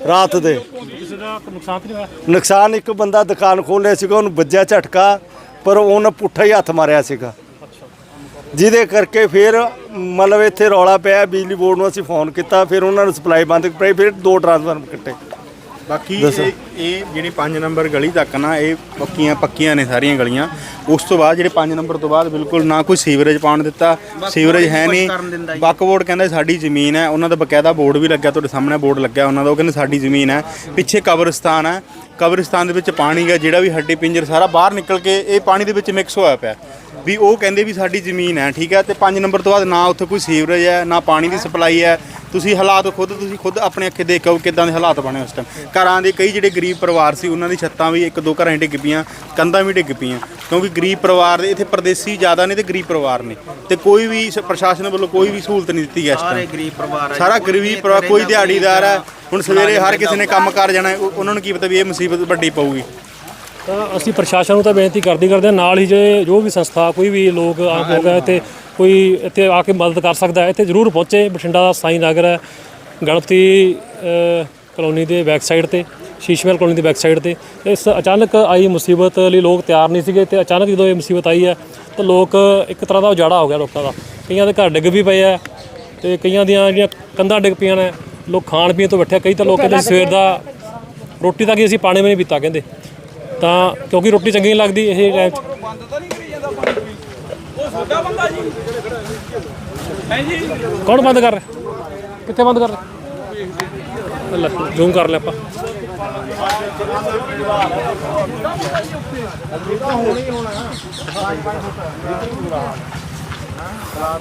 ਰਾਤ ਦੇ। ਕਿਸੇ ਦਾ ਕੋਈ ਨੁਕਸਾਨ ਤਾਂ ਨਹੀਂ ਹੋਇਆ? ਨੁਕਸਾਨ ਇੱਕ ਬੰਦਾ ਦੁਕਾਨ ਖੋਲ੍ਹਿਆ ਸੀਗਾ ਉਹਨੂੰ ਵੱਜਿਆ ਝਟਕਾ। ਪਰ ਉਹਨੇ ਪੁੱਠਾ ਹੀ ਹੱਥ ਮਾਰਿਆ ਸੀਗਾ। ਜਿਹਦੇ ਕਰਕੇ ਫਿਰ ਮਤਲਬ ਇੱਥੇ ਰੌਲਾ ਪਿਆ, ਬਿਜਲੀ ਬੋਰਡ ਨੂੰ ਅਸੀਂ ਫੋਨ ਕੀਤਾ, ਫਿਰ ਉਹਨਾਂ ਨੂੰ ਸਪਲਾਈ ਬੰਦ ਕਰਾਈ, ਫਿਰ ਦੋ ਟਰਾਂਸਫਾਰਮਰ ਕੱਟੇ। ਬਾਕੀ ਇਹ ਇਹ ਜਿਹੜੀ 5 ਨੰਬਰ ਗਲੀ ਤੱਕ ਨਾ ਇਹ ਪੱਕੀਆਂ ਪੱਕੀਆਂ ਨੇ ਸਾਰੀਆਂ ਗਲੀਆਂ। ਉਸ ਤੋਂ ਬਾਅਦ ਜਿਹੜੇ 5 ਨੰਬਰ ਤੋਂ ਬਾਅਦ ਬਿਲਕੁਲ ਨਾ ਕੋਈ ਸੀਵਰੇਜ ਪਾਉਣ ਦਿੱਤਾ ਸੀਵਰੇਜ ਹੈ ਨਹੀਂ। ਬੱਕ ਬੋਰਡ ਕਹਿੰਦਾ ਸਾਡੀ ਜ਼ਮੀਨ ਹੈ ਉਹਨਾਂ ਦਾ ਬਕਾਇਦਾ ਬੋਰਡ ਵੀ ਲੱਗਿਆ ਤੁਹਾਡੇ ਸਾਹਮਣੇ ਬੋਰਡ ਲੱਗਿਆ ਉਹਨਾਂ ਦਾ ਉਹ ਕਹਿੰਦੇ ਸਾਡੀ ਜ਼ਮੀਨ ਹੈ। ਪਿੱਛੇ ਕਬਰਸਤਾਨ ਹੈ ਕਬਰਸਤਾਨ ਦੇ ਵਿੱਚ ਪਾਣੀ ਹੈ ਜਿਹੜਾ ਵੀ ਹੱਡੀ ਪਿੰਜਰ ਸਾਰਾ ਬਾਹਰ ਨਿਕਲ ਕੇ ਇਹ ਪਾਣੀ ਦੇ ਵਿੱਚ ਮਿਕਸ ਹੋਇਆ ਪਿਆ। ਵੀ ਉਹ ਕਹਿੰਦੇ ਵੀ ਸਾਡੀ ਜ਼ਮੀਨ ਹੈ ਠੀਕ ਹੈ? ਤੇ 5 ਨੰਬਰ ਤੋਂ ਬਾਅਦ ਨਾ ਉੱਥੇ ਕੋਈ ਸੀਵਰੇਜ ਹੈ ਨਾ ਪਾਣੀ ਦੀ ਸਪਲਾਈ ਹੈ। ਤੁਸੀਂ ਹਾਲਾਤ ਖੁਦ ਤੁਸੀਂ ਖੁਦ ਆਪਣੇ ਅੱਖੇ ਦੇਖੋ ਕਿਦਾਂ ਦੇ ਹਾਲਾਤ ਬਣੇ ਉਸ ਟਾਈਮ ਘਰਾਂ ਦੇ ਕਈ ਜਿਹੜੇ ਗਰੀਬ ਪਰਿਵਾਰ ਸੀ ਉਹਨਾਂ ਦੀ ਛੱਤਾਂ ਵੀ ਇੱਕ ਦੋ ਘਰਾਂ 'ਚ ਡਿੱਗ ਪਈਆਂ ਕੰਧਾਂ ਵੀ ਡਿੱਗ ਪਈਆਂ। ਕਿਉਂਕਿ ਗਰੀਬ ਪਰਿਵਾਰ ਦੇ ਇੱਥੇ ਪਰਦੇਸੀ ਜ਼ਿਆਦਾ ਨੇ ਤੇ ਗਰੀਬ ਪਰਿਵਾਰ ਨੇ। ਤੇ ਕੋਈ ਵੀ ਪ੍ਰਸ਼ਾਸਨ ਵੱਲੋਂ ਕੋਈ ਵੀ ਸਹੂਲਤ ਨਹੀਂ ਦਿੱਤੀ ਗਈ ਇਸ ਟਾਈਮ ਗਰੀਬ ਪਰਿਵਾਰ ਸਾਰਾ ਗਰੀਬ ਪਰਿਵਾਰ ਕੋਈ ਦਿਹਾੜੀਦਾਰ ਹੈ ਹੁਣ ਸਵੇਰੇ ਹਰ ਕਿਸੇ ਨੇ ਕੰਮ ਕਰ ਜਾਣਾ ਹੈ, ਉਹ- ਉਹਨਾਂ ਨੂੰ ਕੀ ਪਤਾ ਵੀ ਇਹ ਮੁਸੀਬਤ ਵੱਡੀ ਪਊਗੀ। ਤਾਂ ਅਸੀਂ ਪ੍ਰਸ਼ਾਸਨ ਨੂੰ ਤਾਂ ਬੇਨਤੀ ਕਰਦੇ ਕਰਦੇ ਹਾਂ, ਨਾਲ ਹੀ ਜੇ ਜੋ ਵੀ ਸੰਸਥਾ ਕੋਈ ਵੀ ਲੋਕ ਆ ਲੋਕ ਹੈ ਤੇ ਕੋਈ ਇੱਥੇ ਆ ਕੇ ਮਦਦ ਕਰ ਸਕਦਾ ਹੈ ਇੱਥੇ ਜ਼ਰੂਰ ਪਹੁੰਚੇ। ਬਠਿੰਡਾ ਦਾ ਸਾਈ ਨਗਰ ਹੈ ਗਣਪਤੀ ਕਲੋਨੀ ਦੇ ਬੈਕ ਸਾਈਡ ਤੇ ਸ਼ੀਸ਼ਮਹਿਲ ਕਲੋਨੀ ਦੇ ਬੈਕ ਸਾਈਡ ਤੇ। ਇਸ ਅਚਾਨਕ ਆਈ ਮੁਸੀਬਤ ਲਈ ਲੋਕ ਤਿਆਰ ਨਹੀਂ ਸੀਗੇ ਤੇ ਅਚਾਨਕ ਜਦੋਂ ਇਹ ਮੁਸੀਬਤ ਆਈ ਹੈ ਤਾਂ ਲੋਕ ਇੱਕ ਤਰ੍ਹਾਂ ਦਾ ਉਜਾੜਾ ਹੋ ਗਿਆ ਲੋਕਾਂ ਦਾ। ਕਈਆਂ ਦੇ ਘਰ ਡਿੱਗ ਵੀ ਪਏ ਆ ਤੇ ਕਈਆਂ ਦੀਆਂ ਜਿਹੜੀਆਂ ਕੰਧਾਂ ਡਿੱਗ ਪਈਆਂ ਨੇ ਲੋਕ ਖਾਣ ਪੀਣ ਤੋਂ ਬੈਠੇ ਕਈ ਤਾਂ ਲੋਕ ਕਹਿੰਦੇ ਸਵੇਰ ਦਾ ਰੋਟੀ ਤੱਕ ਹੀ ਅਸੀਂ ਪਾਣੀ ਵੀ ਨਹੀਂ ਪੀਤਾ ਕਹਿੰਦੇ। ਤਾਂ ਕਿਉਂਕਿ ਰੋਟੀ ਚੰਗੀ ਨਹੀਂ ਲੱਗਦੀ ਇਹ ਟਾਈਮ 'ਚ। ਬੰਦ ਤਾਂ ਨਹੀਂ ਕਰੀ ਜਾਂਦਾ ਪਾਣੀ ਵੀ ਉਹ ਛੋਟਾ ਬੰਦਾ ਜੀ ਹੈ ਜੀ ਕੌਣ ਬੰਦ ਕਰ ਰਿਹਾ? ਕਿੱਥੇ ਬੰਦ ਕਰ ਰਿਹਾ? ਲੈ ਜ਼ੂਮ ਕਰ ਲੈ ਆਪਾਂ।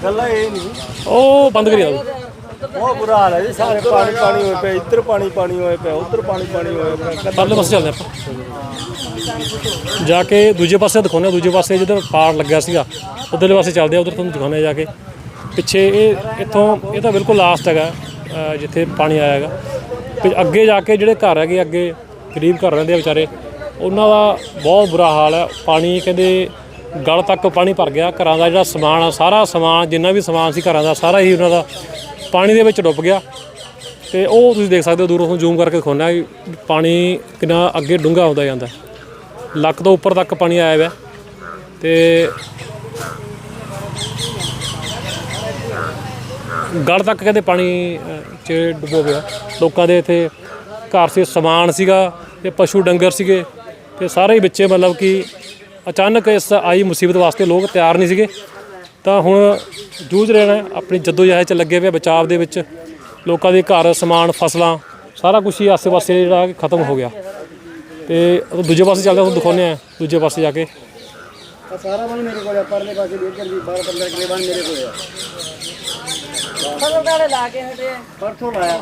ਗੱਲਾਂ ਇਹ ਨਹੀਂ ਉਹ ਬੰਦ ਕਰੀ ਦੋ ਬਹੁਤ ਬੁਰਾ ਹਾਲ ਹੈ ਜੀ ਸਾਰੇ ਪਾਣੀ ਪਾਣੀ ਹੋਏ ਪਏ ਇੱਧਰ ਪਾਣੀ ਪਾਣੀ ਹੋਏ ਪਏ ਉੱਧਰ ਪਾਣੀ ਪਾਣੀ ਹੋਏ ਪਏ। ਪਰਲੇ ਪਾਸੇ ਚੱਲਦੇ ਆਪਾਂ। ਜਾ ਕੇ ਦੂਜੇ ਪਾਸੇ ਦਿਖਾਉਂਦੇ ਹਾਂ ਦੂਜੇ ਪਾਸੇ ਜਿੱਧਰ ਪਾਰ ਲੱਗਿਆ ਸੀਗਾ ਉਧਰਲੇ ਪਾਸੇ ਚੱਲਦੇ ਆ ਉਧਰ ਤੁਹਾਨੂੰ ਦਿਖਾਉਂਦੇ ਹਾਂ ਜਾ ਕੇ। ਪਿੱਛੇ ਇਹ ਇੱਥੋਂ ਇਹ ਤਾਂ ਬਿਲਕੁਲ ਲਾਸਟ ਹੈਗਾ ਜਿੱਥੇ ਪਾਣੀ ਆਇਆ ਹੈਗਾ। ਤੇ ਅੱਗੇ ਜਾ ਕੇ ਜਿਹੜੇ ਘਰ ਹੈਗੇ ਅੱਗੇ ਗਰੀਬ ਘਰ ਰਹਿੰਦੇ ਆ ਵਿਚਾਰੇ ਉਹਨਾਂ ਦਾ ਬਹੁਤ ਬੁਰਾ ਹਾਲ ਹੈ। ਪਾਣੀ ਕਹਿੰਦੇ ਗਲ ਤੱਕ ਪਾਣੀ ਭਰ ਗਿਆ ਘਰਾਂ ਦਾ ਜਿਹੜਾ ਸਮਾਨ ਆ ਸਾਰਾ ਸਮਾਨ ਜਿੰਨਾ ਵੀ ਸਮਾਨ ਸੀ ਘਰਾਂ ਦਾ ਸਾਰਾ ਹੀ ਉਹਨਾਂ ਦਾ ਪਾਣੀ ਦੇ ਵਿੱਚ ਡੁੱਬ ਗਿਆ। ਤੇ ਉਹ ਤੁਸੀਂ ਦੇਖ ਸਕਦੇ ਹੋ ਦੂਰੋਂ ਜ਼ੂਮ ਕਰਕੇ ਦਿਖਾਉਂਦਾ ਕਿ ਪਾਣੀ ਕਿੰਨਾ ਅੱਗੇ ਡੂੰਘਾ ਹੁੰਦਾ ਜਾਂਦਾ। ਲੱਕ ਤੋਂ ਉੱਪਰ ਤੱਕ ਪਾਣੀ ਆਇਆ ਹੋਇਆ। ਹੈ ਤੇ ਗੜ ਤੱਕ ਕਹਿੰਦੇ ਪਾਣੀ ਚ ਡੁੱਬੋ ਗਿਆ ਲੋਕਾਂ ਦੇ ਇੱਥੇ ਘਰ ਸੀ, ਸਮਾਨ ਸੀਗਾ ਤੇ ਪਸ਼ੂ ਡੰਗਰ ਸੀਗੇ। ਤੇ ਸਾਰੇ ਹੀ ਵਿੱਚੇ ਮਤਲਬ ਕਿ ਅਚਾਨਕ ਇਸ ਆਈ ਮੁਸੀਬਤ ਵਾਸਤੇ ਲੋਕ ਤਿਆਰ ਨਹੀਂ ਸੀਗੇ। ਤਾਂ ਹੁਣ ਜੂਝ ਰਹੇ ਨੇ ਆਪਣੀ ਜਦੋਜਹਿਦ ਚ ਲੱਗੇ ਹੋਏ ਬਚਾਅ ਦੇ ਵਿੱਚ। ਲੋਕਾਂ ਦੇ ਘਰ ਸਮਾਨ ਫਸਲਾਂ ਸਾਰਾ ਕੁਝ ਹੀ ਆਸੇ-ਪਾਸੇ ਜਿਹੜਾ ਕਿ ਖਤਮ ਹੋ ਗਿਆ। ਤੇ ਉਹ ਦੂਜੇ ਪਾਸੇ ਚੱਲਦੇ ਤੁਹਾਨੂੰ ਦਿਖਾਉਂਦੇ ਆ ਦੂਜੇ ਪਾਸੇ ਜਾ ਕੇ। ਸਾਰਾ ਪਾਣੀ ਮੇਰੇ ਕੋਲ ਹੈ ਪਰਲੇ ਪਾਸੇ ਵੀ ਇੱਧਰ ਵੀ 12 15 ਕਿਲੇ ਪਾਣੀ ਮੇਰੇ ਕੋਲ ਹੈ ਫਸਲ ਲਾ ਕੇ ਹਟੇ ਪਰਸੋਂ ਲਾਇਆ।